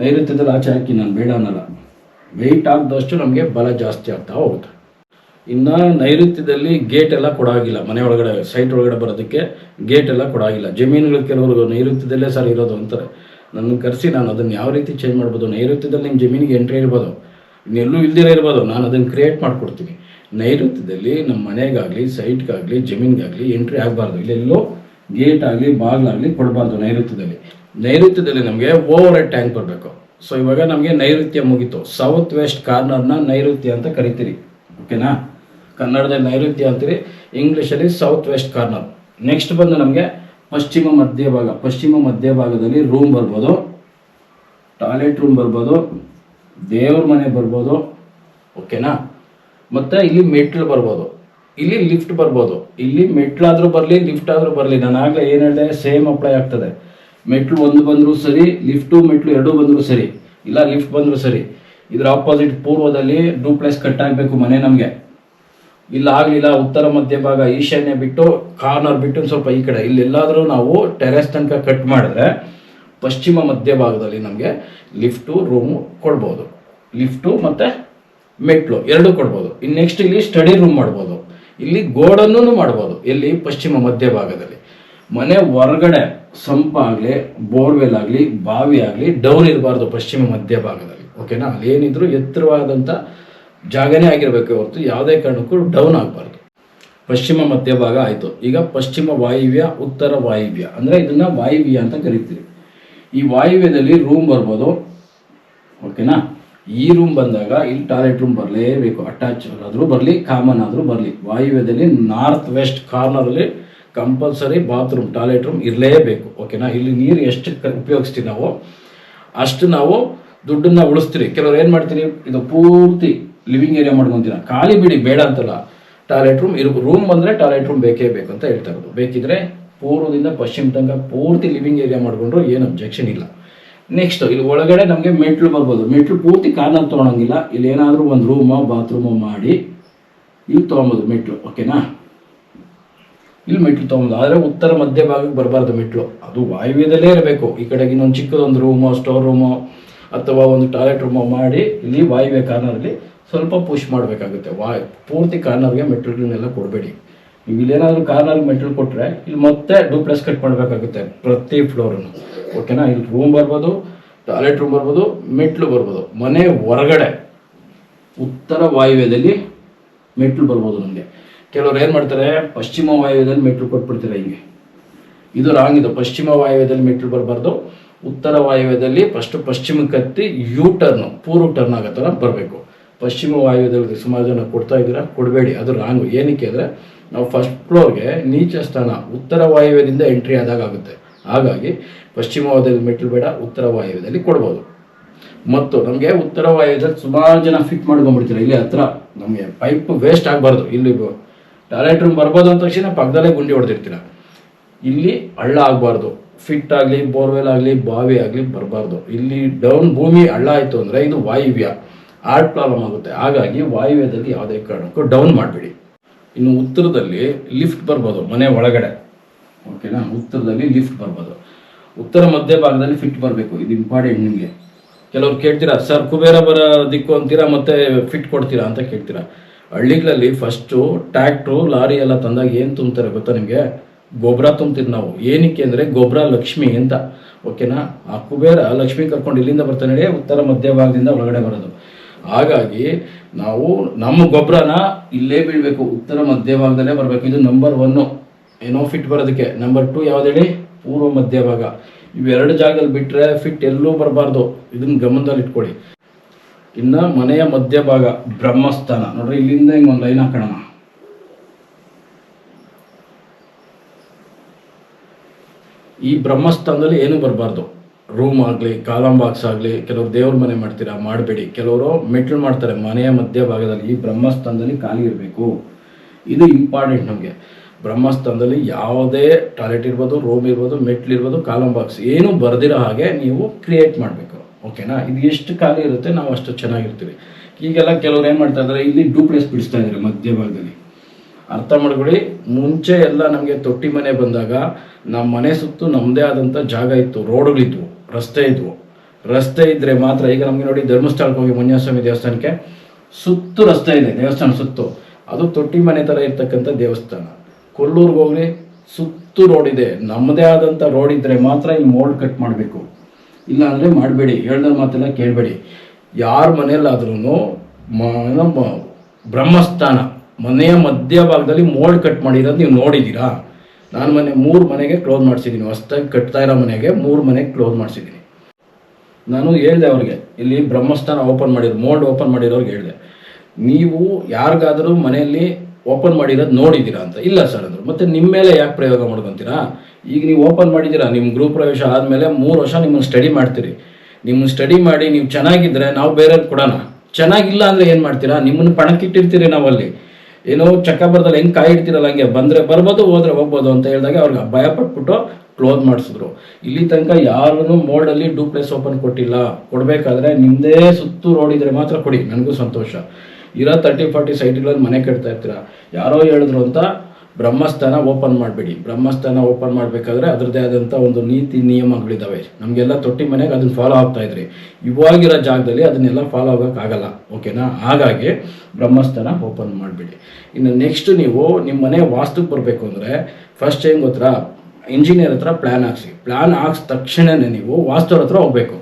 ನೈಋತ್ಯದಲ್ಲಿ ಆಚೆ ಹಾಕಿ, ನಾನು ಬೇಡ ಅನ್ನಲ್ಲ. ವೆಯ್ಟ್ ಆಗದಷ್ಟು ನಮಗೆ ಬಲ ಜಾಸ್ತಿ ಆಗ್ತಾ ಹೋಗುತ್ತೆ. ಇನ್ನು ನೈಋತ್ಯದಲ್ಲಿ ಗೇಟ್ ಎಲ್ಲ ಕೊಡಾಗಿಲ್ಲ. ಮನೆ ಒಳಗಡೆ ಸೈಟ್ ಒಳಗಡೆ ಬರೋದಕ್ಕೆ ಗೇಟ್ ಎಲ್ಲ ಕೊಡಾಗಿಲ್ಲ. ಜಮೀನುಗಳು ಕೆಲವರು ನೈಋತ್ಯದಲ್ಲೇ ಸರ್ ಇರೋದು ಅಂತಾರೆ. ನನ್ನ ಕರೆಸಿ ನಾನು ಅದನ್ನು ಯಾವ ರೀತಿ ಚೇಂಜ್ ಮಾಡ್ಬೋದು? ನೈಋತ್ಯದಲ್ಲಿ ನಿಮ್ಮ ಜಮೀನಿಗೆ ಎಂಟ್ರಿ ಇರ್ಬೋದು. ಇನ್ನೆಲ್ಲೂ ಇಲ್ದಿರ ಇರ್ಬೋದು. ನಾನು ಅದನ್ನು ಕ್ರಿಯೇಟ್ ಮಾಡಿಕೊಡ್ತೀನಿ. ನೈಋತ್ಯದಲ್ಲಿ ನಮ್ಮ ಮನೆಗಾಗಲಿ ಸೈಟ್ಗಾಗಲಿ ಜಮೀನಿಗಾಗಲಿ ಎಂಟ್ರಿ ಆಗಬಾರ್ದು. ಇಲ್ಲೆಲ್ಲೋ ಗೇಟ್ ಆಗಲಿ ಬಾಗಿಲಾಗಲಿ ಕೊಡಬಾರ್ದು ನೈಋತ್ಯದಲ್ಲಿ. ನೈಋತ್ಯದಲ್ಲಿ ನಮಗೆ ಓವರ್ ಹೆಡ್ ಟ್ಯಾಂಕ್ ಬರಬೇಕು. ಸೊ ಇವಾಗ ನಮಗೆ ನೈಋತ್ಯ ಮುಗೀತು. ಸೌತ್ ವೆಸ್ಟ್ ಕಾರ್ನರ್ನ ನೈಋತ್ಯ ಅಂತ ಕರಿತೀರಿ. ಓಕೆನಾ ಕನ್ನಡದಲ್ಲಿ ನೈಋತ್ಯ ಅಂತೀರಿ, ಇಂಗ್ಲೀಷಲ್ಲಿ ಸೌತ್ ವೆಸ್ಟ್ ಕಾರ್ನರ್ ನೆಕ್ಸ್ಟ್ ಬಂದು ನಮಗೆ ಪಶ್ಚಿಮ ಮಧ್ಯಭಾಗ ಪಶ್ಚಿಮ ಮಧ್ಯಭಾಗದಲ್ಲಿ ರೂಮ್ ಬರ್ಬೋದು. ಟಾಯ್ಲೆಟ್ ರೂಮ್ ಬರ್ಬೋದು. ದೇವ್ರ ಮನೆ ಬರ್ಬೋದು. ಓಕೆನಾ ಮತ್ತೆ ಇಲ್ಲಿ ಮೆಟ್ಲು ಬರ್ಬೋದು. ಇಲ್ಲಿ ಲಿಫ್ಟ್ ಬರ್ಬೋದು. ಇಲ್ಲಿ ಮೆಟ್ಲಾದ್ರೂ ಬರಲಿ ಲಿಫ್ಟ್ ಆದರೂ ಬರಲಿ. ನಾನು ಆಗಲೇ ಏನು ಹೇಳಿದೆ? ಸೇಮ್ ಅಪ್ಲೈ ಆಗ್ತದೆ. ಮೆಟ್ಲು ಒಂದು ಬಂದರೂ ಸರಿ ಲಿಫ್ಟು ಮೆಟ್ಲು ಎರಡೂ ಬಂದರೂ ಸರಿ. ಇಲ್ಲ ಲಿಫ್ಟ್ ಬಂದರೂ ಸರಿ. ಇದರ ಆಪೋಸಿಟ್ ಪೂರ್ವದಲ್ಲಿ ಡೂಪ್ಲೆಕ್ಸ್ ಕಟ್ ಆಗಬೇಕು ಮನೆ ನಮಗೆ. ಇಲ್ಲ ಆಗಲಿಲ್ಲ, ಉತ್ತರ ಮಧ್ಯ ಭಾಗ ಈಶಾನ್ಯ ಬಿಟ್ಟು ಕಾರ್ನರ್ ಬಿಟ್ಟು ಸ್ವಲ್ಪ ಈ ಕಡೆ. ಇಲ್ಲೆಲ್ಲಾದರೂ ನಾವು ಟೆರೆಸ್ ತನಕ ಕಟ್ ಮಾಡಿದ್ರೆ ಪಶ್ಚಿಮ ಮಧ್ಯ ಭಾಗದಲ್ಲಿ ನಮಗೆ ಲಿಫ್ಟು ರೂಮು ಕೊಡ್ಬೋದು. ಲಿಫ್ಟು ಮತ್ತು ಮೆಟ್ಲು ಎರಡೂ ಕೊಡ್ಬೋದು. ಇನ್ನು ನೆಕ್ಸ್ಟ್ ಇಲ್ಲಿ ಸ್ಟಡಿ ರೂಮ್ ಮಾಡ್ಬೋದು. ಇಲ್ಲಿ ಗೋಡನ್ನು ಮಾಡ್ಬೋದು ಇಲ್ಲಿ ಪಶ್ಚಿಮ ಮಧ್ಯ ಭಾಗದಲ್ಲಿ. ಮನೆ ಹೊರಗಡೆ ಸಂಪ ಆಗಲಿ ಬೋರ್ವೆಲ್ ಆಗಲಿ, ಬಾವಿ ಆಗಲಿ ಡೌನ್ ಇರಬಾರ್ದು ಪಶ್ಚಿಮ ಮಧ್ಯ ಭಾಗದಲ್ಲಿ. ಓಕೆನಾ ಅಲ್ಲಿ ಏನಿದ್ರು ಎತ್ತರವಾದಂಥ ಜಾಗನೇ ಆಗಿರಬೇಕು ಹೊರತು ಯಾವುದೇ ಕಾರಣಕ್ಕೂ ಡೌನ್ ಆಗಬಾರ್ದು. ಪಶ್ಚಿಮ ಮಧ್ಯಭಾಗ ಆಯಿತು. ಈಗ ಪಶ್ಚಿಮ ವಾಯುವ್ಯ, ಉತ್ತರ ವಾಯುವ್ಯ. ಅಂದರೆ ಇದನ್ನು ವಾಯುವ್ಯ ಅಂತ ಕರಿತೀವಿ. ಈ ವಾಯುವ್ಯದಲ್ಲಿ ರೂಮ್ ಬರ್ಬೋದು. ಓಕೆನಾ ಈ ರೂಮ್ ಬಂದಾಗ ಇಲ್ಲಿ ಟಾಯ್ಲೆಟ್ ರೂಮ್ ಬರಲೇಬೇಕು. ಅಟ್ಯಾಚ್ ಆದರೂ ಬರಲಿ ಕಾಮನ್ ಆದರೂ ಬರಲಿ. ವಾಯುವ್ಯದಲ್ಲಿ ನಾರ್ತ್ ವೆಸ್ಟ್ ಕಾರ್ನರಲ್ಲಿ ಕಂಪಲ್ಸರಿ ಬಾತ್ರೂಮ್ ಟಾಯ್ಲೆಟ್ ರೂಮ್ ಇರಲೇಬೇಕು. ಓಕೆನಾ ಇಲ್ಲಿ ನೀರು ಎಷ್ಟು ಉಪಯೋಗಿಸ್ತೀವಿ ನಾವು? ಅಷ್ಟು ನಾವು ದುಡ್ಡನ್ನ ಉಳಿಸ್ತೀರಿ ಕೆಲವ್ರು ಏನು ಮಾಡ್ತೀರಿ ಇದು ಪೂರ್ತಿ ಲಿವಿಂಗ್ ಏರಿಯಾ ಮಾಡ್ಕೊಂತೀರ ಖಾಲಿ ಬಿಡಿ, ಬೇಡ ಅಂತಲ್ಲ. ಟಾಯ್ಲೆಟ್ ರೂಮ್ ಇರು, ರೂಮ್ ಬಂದರೆ ಟಾಯ್ಲೆಟ್ ರೂಮ್ ಬೇಕೇ ಬೇಕು ಅಂತ ಹೇಳ್ತಾ ಇರೋದು. ಬೇಕಿದ್ರೆ ಪೂರ್ವದಿಂದ ಪಶ್ಚಿಮ ತನಕ ಪೂರ್ತಿ ಲಿವಿಂಗ್ ಏರಿಯಾ ಮಾಡಿಕೊಂಡ್ರು ಏನು ಅಬ್ಜೆಕ್ಷನ್ ಇಲ್ಲ. ನೆಕ್ಸ್ಟ್ ಇಲ್ಲಿ ಒಳಗಡೆ ನಮಗೆ ಮೆಟ್ಲು ಬರ್ಬೋದು. ಮೆಟ್ಲು ಪೂರ್ತಿ ಕಾರ್ನರ್ ತೊಗೊಳಂಗಿಲ್ಲ ಇಲ್ಲಿ ಏನಾದರೂ ಒಂದು ರೂಮೋ ಬಾತ್ರೂಮೋ ಮಾಡಿ ಇಲ್ಲಿ ತೊಗೊಬೋದು ಮೆಟ್ಲು ಓಕೆನಾ ಇಲ್ಲಿ ಮೆಟ್ಲು ತೊಗೊಬೋದು. ಆದರೆ ಉತ್ತರ ಮಧ್ಯ ಭಾಗಕ್ಕೆ ಬರಬಾರ್ದು ಮೆಟ್ಲು. ಅದು ವಾಯುವ್ಯದಲ್ಲೇ ಇರಬೇಕು. ಈ ಕಡೆಗೆ ಇನ್ನೊಂದು ಚಿಕ್ಕದೊಂದು ರೂಮೋ ಸ್ಟೋರ್ ರೂಮೋ ಅಥವಾ ಒಂದು ಟಾಯ್ಲೆಟ್ ರೂಮೋ ಮಾಡಿ ಇಲ್ಲಿ ವಾಯುವ್ಯ ಕಾರ್ನರಲ್ಲಿ ಸ್ವಲ್ಪ ಪುಷ್ ಮಾಡಬೇಕಾಗುತ್ತೆ. ವಾಯ್ ಪೂರ್ತಿ ಕಾರ್ನರ್ಗೆ ಮೆಟ್ಲುಗಳನ್ನೆಲ್ಲ ಕೊಡಬೇಡಿ. ನೀವು ಇಲ್ಲೇನಾದರೂ ಕಾರ್ನರ್ ಮೆಟ್ಲು ಕೊಟ್ಟರೆ ಇಲ್ಲಿ ಮತ್ತೆ ಡೂಪ್ಲೆಸ್ ಕಟ್ ಮಾಡಬೇಕಾಗುತ್ತೆ ಪ್ರತಿ ಫ್ಲೋರನ್ನು ಓಕೆನಾ ಇಲ್ಲಿ ರೂಮ್ ಬರ್ಬೋದು ಟಾಯ್ಲೆಟ್ ರೂಮ್ ಬರ್ಬೋದು, ಮೆಟ್ಲು ಬರ್ಬೋದು. ಮನೆ ಹೊರಗಡೆ, ಉತ್ತರ ವಾಯುವ್ಯದಲ್ಲಿ ಮೆಟ್ಲು ಬರ್ಬೋದು ನಮಗೆ. ಕೆಲವ್ರು ಏನು ಮಾಡ್ತಾರೆ? ಪಶ್ಚಿಮ ವಾಯುವ್ಯದಲ್ಲಿ ಮೆಟ್ಲು ಕೊಟ್ಬಿಡ್ತಾರೆ ಹಿಂಗೆ. ಇದು ರಾಂಗ್ ಇದು. ಪಶ್ಚಿಮ ವಾಯುವ್ಯದಲ್ಲಿ ಮೆಟ್ಲು ಬರಬಾರ್ದು. ಉತ್ತರ ವಾಯುವ್ಯದಲ್ಲಿ ಫಸ್ಟ್ ಪಶ್ಚಿಮಕ್ಕೆ ಹತ್ತಿ ಯು ಟರ್ನ್ ಪೂರ್ವ ಟರ್ನ್ ಆಗೋ ಥರ ಬರಬೇಕು. ಪಶ್ಚಿಮ ವಾಯುವ್ಯದಲ್ಲಿ ಸುಮಾರು ಜನ ಕೊಡ್ತಾ ಇದ್ದೀರಾ? ಕೊಡಬೇಡಿ, ಅದು ರಾಂಗು ಏನಕ್ಕೆ ಅಂದರೆ, ನಾವು ಫಸ್ಟ್ ಫ್ಲೋರ್ಗೆ ನೀಚ ಸ್ಥಾನ, ಉತ್ತರ ವಾಯುವ್ಯದಿಂದ ಎಂಟ್ರಿ ಆದಾಗ ಆಗುತ್ತೆ. ಹಾಗಾಗಿ, ಪಶ್ಚಿಮ ವಾಯುವ್ಯದಲ್ಲಿ ಮೆಟ್ಲು ಬೇಡ, ಉತ್ತರ ವಾಯುವ್ಯದಲ್ಲಿ ಕೊಡ್ಬೋದು. ಮತ್ತು ನಮಗೆ ಉತ್ತರ ವಾಯುವ್ಯದಲ್ಲಿ ಸುಮಾರು ಜನ ಫಿಟ್ ಮಾಡ್ಕೊಂಡ್ಬಿಡ್ತೀರ? ಇಲ್ಲಿ ಹತ್ರ. ನಮಗೆ ಪೈಪ್ ವೇಸ್ಟ್ ಆಗಬಾರ್ದು. ಇಲ್ಲಿ ಟಾಯ್ಲೆಟ್ ರೂಮ್ ಬರ್ಬೋದು ಅಂದ ತಕ್ಷಣ ಪಕ್ಕದಲ್ಲೇ ಗುಂಡಿ ಹೊಡೆದಿರ್ತೀರ? ಇಲ್ಲಿ ಹಳ್ಳ ಆಗಬಾರ್ದು. ಫಿಟ್ ಆಗಲಿ ಬೋರ್ವೆಲ್ ಆಗಲಿ, ಬಾವಿ ಆಗಲಿ ಬರಬಾರ್ದು. ಇಲ್ಲಿ ಡೌನ್ ಭೂಮಿ ಹಳ್ಳ ಆಯಿತು ಅಂದರೆ ಇದು ವಾಯುವ್ಯ. ಆರ್ಟ್ ಪ್ರಾಬ್ಲಮ್ ಆಗುತ್ತೆ. ಹಾಗಾಗಿ ವಾಯುವ್ಯದಲ್ಲಿ ಯಾವುದೇ ಕಾರಣಕ್ಕೂ ಡೌನ್ ಮಾಡಬೇಡಿ. ಇನ್ನು ಉತ್ತರದಲ್ಲಿ ಲಿಫ್ಟ್ ಬರ್ಬೋದು, ಮನೆ ಒಳಗಡೆ. ಓಕೆನಾ ಉತ್ತರದಲ್ಲಿ ಲಿಫ್ಟ್ ಬರ್ಬೋದು. ಉತ್ತರ ಮಧ್ಯ ಭಾಗದಲ್ಲಿ ಫಿಟ್ ಬರಬೇಕು. ಇದು ಇಂಪಾರ್ಟೆಂಟ್ ನಿಮಗೆ. ಕೆಲವ್ರು ಕೇಳ್ತೀರಾ, ಸರ್, ಕುಬೇರ ಬರ ದಿಕ್ಕು ಅಂತೀರಾ ಮತ್ತೆ ಫಿಟ್ ಕೊಡ್ತೀರಾ? ಅಂತ ಕೇಳ್ತೀರಾ. ಹಳ್ಳಿಗಳಲ್ಲಿ ಫಸ್ಟು ಟ್ಯಾಕ್ಟ್ರು ಲಾರಿ ಎಲ್ಲ ತಂದಾಗ ಏನು ತುಂಬ್ತಾರೆ ಗೊತ್ತಾ ನಿಮಗೆ? ಗೊಬ್ಬರ ತುಂಬ್ತೀವಿ ನಾವು. ಏನಕ್ಕೆ ಅಂದರೆ ಗೊಬ್ಬರ ಲಕ್ಷ್ಮಿ ಅಂತ. ಓಕೆನಾ ಆ ಕುಬೇರ ಲಕ್ಷ್ಮಿ ಕರ್ಕೊಂಡು ಇಲ್ಲಿಂದ ಬರ್ತಾನೆ ಉತ್ತರ ಮಧ್ಯ ಭಾಗದಿಂದ ಒಳಗಡೆ ಬರೋದು. ಹಾಗಾಗಿ ನಾವು ನಮ್ಮ ಗೊಬ್ಬರನ ಇಲ್ಲೇ ಬೀಳಬೇಕು, ಉತ್ತರ ಮಧ್ಯಭಾಗದಲ್ಲೇ ಬರಬೇಕು. ಇದು ನಂಬರ್ ಒನ್ನು ಏನೋ ಫಿಟ್ ಬರೋದಕ್ಕೆ. ನಂಬರ್ ಟು ಯಾವ್ದು ಹೇಳಿ? ಪೂರ್ವ ಮಧ್ಯಭಾಗ. ಇವೆರಡು ಜಾಗದಲ್ಲಿ ಬಿಟ್ಟರೆ ಫಿಟ್ ಎಲ್ಲೂ ಬರಬಾರ್ದು. ಇದನ್ನ ಗಮನದಲ್ಲಿ ಇಟ್ಕೊಳ್ಳಿ. ಇನ್ನು ಮನೆಯ ಮಧ್ಯಭಾಗ, ಬ್ರಹ್ಮಸ್ಥಾನ. ನೋಡ್ರಿ, ಇಲ್ಲಿಂದ ಹಿಂಗೆ ಒಂದು ಲೈನ್ ಹಾಕೋಣ. ಈ ಬ್ರಹ್ಮಸ್ಥಾನದಲ್ಲಿ ಏನು ಬರಬಾರ್ದು. ರೂಮ್ ಆಗಲಿ, ಕಾಲಂ ಬಾಕ್ಸ್ ಆಗಲಿ, ಕೆಲವರು ದೇವ್ರ ಮನೆ ಮಾಡ್ತೀರಾ, ಮಾಡಬೇಡಿ. ಕೆಲವರು ಮೆಟ್ಲು ಮಾಡ್ತಾರೆ, ಮನೆಯ ಮಧ್ಯಭಾಗದಲ್ಲಿ ಈ ಬ್ರಹ್ಮಸ್ಥಾನದಲ್ಲಿ ಖಾಲಿ ಇರಬೇಕು. ಇದು ಇಂಪಾರ್ಟೆಂಟ್ ನಮಗೆ. ಬ್ರಹ್ಮಸ್ಥಾನದಲ್ಲಿ ಯಾವುದೇ ಟಾಯ್ಲೆಟ್ ಇರ್ಬೋದು ರೂಮ್ ಇರ್ಬೋದು ಮೆಟ್ಲು ಇರ್ಬೋದು, ಕಾಲಂ ಬಾಕ್ಸ್ ಏನು ಬರೆದಿರೋ ಹಾಗೆ ನೀವು ಕ್ರಿಯೇಟ್ ಮಾಡಬೇಕು. ಓಕೆನಾ ಇದು ಎಷ್ಟು ಖಾಲಿ ಇರುತ್ತೆ, ನಾವು ಅಷ್ಟು ಚೆನ್ನಾಗಿರ್ತೀವಿ. ಈಗೆಲ್ಲ ಕೆಲವ್ರು ಏನು ಮಾಡ್ತಾ ಇದ್ದಾರೆ, ಇಲ್ಲಿ ಡೂಪ್ಲೆಸ್ ಬಿಡಿಸ್ತಾ ಇದ್ದಾರೆ ಮಧ್ಯಭಾಗದಲ್ಲಿ. ಅರ್ಥ ಮಾಡ್ಕೊಳ್ಳಿ, ಮುಂಚೆ ಎಲ್ಲ ನಮಗೆ ತೊಟ್ಟಿ ಮನೆ ಬಂದಾಗ ನಮ್ಮ ಮನೆ ಸುತ್ತು ನಮ್ಮದೇ ಆದಂಥ ಜಾಗ ಇತ್ತು, ರೋಡ್ಗಳಿದ್ವು. ರಸ್ತೆ ಇದ್ವು. ರಸ್ತೆ ಇದ್ರೆ ಮಾತ್ರ ಈಗ ನಮಗೆ ನೋಡಿ ಧರ್ಮಸ್ಥಳಕ್ಕೆ ಹೋಗಿ ಮುನ್ಯಾಸ್ವಾಮಿ ದೇವಸ್ಥಾನಕ್ಕೆ ಸುತ್ತು ರಸ್ತೆ ಇದೆ, ದೇವಸ್ಥಾನ ಸುತ್ತು. ಅದು ತೊಟ್ಟಿ ಮನೆ ಥರ ಇರ್ತಕ್ಕಂಥ ದೇವಸ್ಥಾನ. ಕೊಲ್ಲೂರ್ಗೆ ಹೋಗ್ಲಿ ಸುತ್ತು ರೋಡ್ ಇದೆ. ನಮ್ಮದೇ ಆದಂಥ ರೋಡ್ ಇದ್ರೆ ಮಾತ್ರ ಇಲ್ಲಿ ಮೋಲ್ಡ್ ಕಟ್ ಮಾಡಬೇಕು. ಇಲ್ಲ ಅಂದರೆ ಮಾಡಬೇಡಿ ಹೇಳ್ದ ಮಾತೆಲ್ಲ ಕೇಳಬೇಡಿ. ಯಾರ ಮನೆಯಲ್ಲಾದ್ರೂ ಬ್ರಹ್ಮಸ್ಥಾನ, ಮನೆಯ ಮಧ್ಯಭಾಗದಲ್ಲಿ ಮೋಲ್ಡ್ ಕಟ್ ಮಾಡಿರೋದು ನೀವು ನೋಡಿದ್ದೀರಾ ನಾನು ಮನೆ ಮೂರು ಮನೆಗೆ ಕ್ಲೋಸ್ ಮಾಡಿಸಿದ್ದೀನಿ ಹೊಸ್ದಾಗಿ ಕಟ್ತಾ ಇರೋ ಮನೆಗೆ ಮೂರು ಮನೆಗೆ ಕ್ಲೋಸ್ ಮಾಡಿಸಿದ್ದೀನಿ ನಾನು ಹೇಳಿದೆ ಅವ್ರಿಗೆ, ಇಲ್ಲಿ ಬ್ರಹ್ಮಸ್ಥಾನ ಓಪನ್ ಮಾಡಿರೋ ಮೋಲ್ಡ್ ಓಪನ್ ಮಾಡಿರೋರ್ಗೆ ಹೇಳಿದೆ, ನೀವು ಯಾರಿಗಾದರೂ ಮನೆಯಲ್ಲಿ ಓಪನ್ ಮಾಡಿರೋದು ನೋಡಿದ್ದೀರಾ ಅಂತ? ಇಲ್ಲ ಸರ್ ಅಂದರು. ಮತ್ತೆ ನಿಮ್ಮ ಮೇಲೆ ಯಾಕೆ ಪ್ರಯೋಗ ಮಾಡ್ಕೊತೀರಾ? ಈಗ ನೀವು ಓಪನ್ ಮಾಡಿದ್ದೀರಾ ನಿಮ್ಮ ಗೃಹ ಪ್ರವೇಶ ಆದಮೇಲೆ ಮೂರು ವರ್ಷ ನಿಮ್ಮನ್ನು ಸ್ಟಡಿ ಮಾಡ್ತೀರಿ. ನಿಮ್ಮನ್ನು ಸ್ಟಡಿ ಮಾಡಿ ನೀವು ಚೆನ್ನಾಗಿದ್ದರೆ ನಾವು ಬೇರೆ ಕೊಡೋಣ. ಚೆನ್ನಾಗಿಲ್ಲ ಅಂದರೆ ಏನು ಮಾಡ್ತೀರಾ? ನಿಮ್ಮನ್ನು ಪಣಕ್ಕಿಟ್ಟಿರ್ತೀರಿ ನಾವಲ್ಲಿ. ಏನೋ ಚಕ್ಕಬರದಲ್ಲಿ ಹೆಂಗೆ ಕಾಯಿ ಇಡ್ತಿರಲ್ಲ ಹಂಗೆ ಬಂದರೆ ಬರ್ಬೋದು, ಹೋದ್ರೆ ಹೋಗ್ಬೋದು ಅಂತ ಹೇಳಿದಾಗ ಅವ್ರಿಗೆ ಭಯ ಪಟ್ಬಿಟ್ಟು ಕ್ಲೋಸ್ ಮಾಡಿಸಿದ್ರು. ಇಲ್ಲಿ ತನಕ ಯಾರೂ ಮೋಡಲ್ಲಿ ಡೂಪ್ಲೆಸ್ ಓಪನ್ ಕೊಟ್ಟಿಲ್ಲ. ಕೊಡಬೇಕಾದ್ರೆ ನಿಮ್ಮದೇ ಸುತ್ತು ರೋಡ್ ಇದ್ರೆ ಮಾತ್ರ ಕೊಡಿ, ನನಗೂ ಸಂತೋಷ. ಇರೋ ತರ್ಟಿ ಫಾರ್ಟಿ ಸೈಟ್ಗಳಲ್ಲಿ ಮನೆ ಕಟ್ತಾ ಇರ್ತೀರ. ಯಾರೋ ಹೇಳಿದ್ರು ಅಂತ ಬ್ರಹ್ಮಸ್ಥಾನ ಓಪನ್ ಮಾಡಬೇಡಿ. ಬ್ರಹ್ಮಸ್ಥಾನ ಓಪನ್ ಮಾಡಬೇಕಾದ್ರೆ ಅದರದ್ದೇ ಆದಂಥ ಒಂದು ನೀತಿ ನಿಯಮಗಳಿದ್ದಾವೆ ನಮಗೆಲ್ಲ ತೊಟ್ಟಿ ಮನೆಗೆ ಅದನ್ನು ಫಾಲೋ ಆಗ್ತಾ ಇದ್ರಿ. ಇವಾಗಿರೋ ಜಾಗದಲ್ಲಿ ಅದನ್ನೆಲ್ಲ ಫಾಲೋ ಆಗೋಕ್ಕಾಗಲ್ಲ ಓಕೆನಾ ಹಾಗಾಗಿ ಬ್ರಹ್ಮಸ್ಥಾನ ಓಪನ್ ಮಾಡಬೇಡಿ. ಇನ್ನು ನೆಕ್ಸ್ಟ್ ನೀವು ನಿಮ್ಮ ಮನೆ ವಾಸ್ತುಕ್ಕೆ ಬರಬೇಕು ಅಂದರೆ ಫಸ್ಟ್ ಏನು ಗೊತ್ತಾ? ಇಂಜಿನಿಯರ್ ಹತ್ರ ಪ್ಲ್ಯಾನ್ ಹಾಕ್ಸಿ. ಪ್ಲ್ಯಾನ್ ಹಾಕ್ಸ್ ತಕ್ಷಣವೇ ನೀವು ವಾಸ್ತುವ್ರ ಹತ್ರ ಹೋಗಬೇಕು.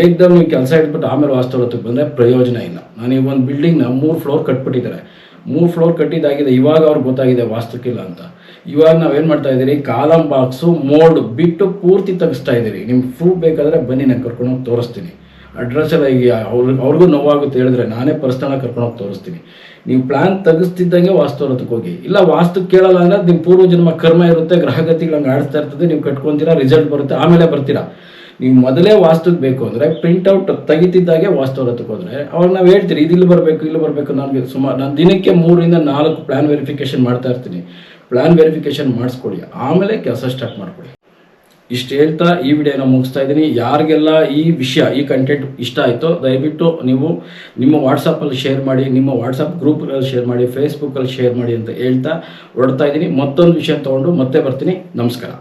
ಏಕ್ದಮ್ ನೀವು ಕೆಲಸ ಇಟ್ಬಿಟ್ಟು ಆಮೇಲೆ ವಾಸ್ತುವ್ರತಕ್ಕೆ ಬಂದರೆ ಪ್ರಯೋಜನ ಇಲ್ಲ. ನಾನು ಈ ಒಂದು ಬಿಲ್ಡಿಂಗ್ನ ಮೂರು ಫ್ಲೋರ್ ಕಟ್ಬಿಟ್ಟಿದ್ದಾರೆ. ಮೂರು ಫ್ಲೋರ್ ಕಟ್ಟಿದ್ದಾಗಿದೆ, ಇವಾಗ ಅವ್ರಿಗೆ ಗೊತ್ತಾಗಿದೆ ವಾಸ್ತುಕ್ಕಿಲ್ಲ ಅಂತ. ಇವಾಗ ನಾವೇನು ಮಾಡ್ತಾ ಇದ್ದೀರಿ? ಕಾಲಂ ಬಾಕ್ಸು ಮೋಲ್ಡ್ ಬಿಟ್ಟು ಪೂರ್ತಿ ತೆಗಿಸ್ತಾ ಇದ್ದೀರಿ. ನಿಮ್ಗೆ ಪ್ರೂಫ್ ಬೇಕಾದರೆ ಬನ್ನಿ, ನಾನು ಕರ್ಕೊಂಡೋಗಿ ತೋರಿಸ್ತೀನಿ. ಅಡ್ರೆಸ್ ಎಲ್ಲ ಈಗ ಅವ್ರಿಗೆ ಅವ್ರಿಗೂ ನೋವಾಗುತ್ತೆ ಹೇಳಿದ್ರೆ ನಾನೇ ಪರ್ಸ್ನಲ್ಲ ಕರ್ಕೊಂಡೋಗಿ ತೋರಿಸ್ತೀನಿ. ನೀವು ಪ್ಲಾನ್ ತೆಗಿಸ್ತಿದ್ದಂಗೆ ವಾಸ್ತುವ್ರತಕ್ಕೆ ಹೋಗಿ. ಇಲ್ಲ ವಾಸ್ತು ಕೇಳಲ್ಲ ಅಂದ್ರೆ ನಿಮ್ಮ ಪೂರ್ವ ಜನ್ಮ ಕರ್ಮ ಇರುತ್ತೆ, ಗ್ರಹಗತಿಗಳು ಹಂಗೆ ಆಡಿಸ್ತಾ ಇರ್ತದೆ, ನೀವು ಕಟ್ಕೊಂತೀರಾ ರಿಸಲ್ಟ್ ಬರುತ್ತೆ, ಆಮೇಲೆ ಬರ್ತೀರಾ. ನೀವು ಮೊದಲೇ ವಾಸ್ತುಕ್ಕೆ ಬೇಕು ಅಂದರೆ ಪ್ರಿಂಟ್ಔಟ್ ತೆಗಿತಿದ್ದಾಗೆ ವಾಸ್ತುವ್ರತಕ್ಕೆ ಹೋದರೆ ಅವಾಗ ನಾವು ಹೇಳ್ತೀರಿ, ಇದು ಇಲ್ಲಿ ಬರಬೇಕು ಇಲ್ಲಿ ಬರಬೇಕು ನನಗೆ ಸುಮಾರು, ನಾನು ದಿನಕ್ಕೆ ಮೂರರಿಂದ ನಾಲ್ಕು ಪ್ಲ್ಯಾನ್ ವೆರಿಫಿಕೇಶನ್ ಮಾಡ್ತಾ ಇರ್ತೀನಿ. ಪ್ಲ್ಯಾನ್ ವೆರಿಫಿಕೇಶನ್ ಮಾಡಿಸ್ಕೊಡಿ, ಆಮೇಲೆ ಕೆಲಸ ಸ್ಟಾರ್ಟ್ ಮಾಡ್ಕೊಡಿ. ಇಷ್ಟು ಹೇಳ್ತಾ ಈ ವಿಡಿಯೋನ ಮುಗಿಸ್ತಾ ಇದ್ದೀನಿ. ಯಾರಿಗೆಲ್ಲ ಈ ವಿಷಯ, ಈ ಕಂಟೆಂಟ್ ಇಷ್ಟ ಆಯಿತೋ, ದಯವಿಟ್ಟು ನೀವು ನಿಮ್ಮ ವಾಟ್ಸಪ್ಪಲ್ಲಿ ಶೇರ್ ಮಾಡಿ, ನಿಮ್ಮ ವಾಟ್ಸಪ್ ಗ್ರೂಪ್ಗಳಲ್ಲಿ ಶೇರ್ ಮಾಡಿ ಫೇಸ್ಬುಕ್ಕಲ್ಲಿ ಶೇರ್ ಮಾಡಿ ಅಂತ ಹೇಳ್ತಾ ಹೊರಡ್ತಾ ಇದ್ದೀನಿ. ಮತ್ತೊಂದು ವಿಷಯ ತೊಗೊಂಡು ಮತ್ತೆ ಬರ್ತೀನಿ. ನಮಸ್ಕಾರ.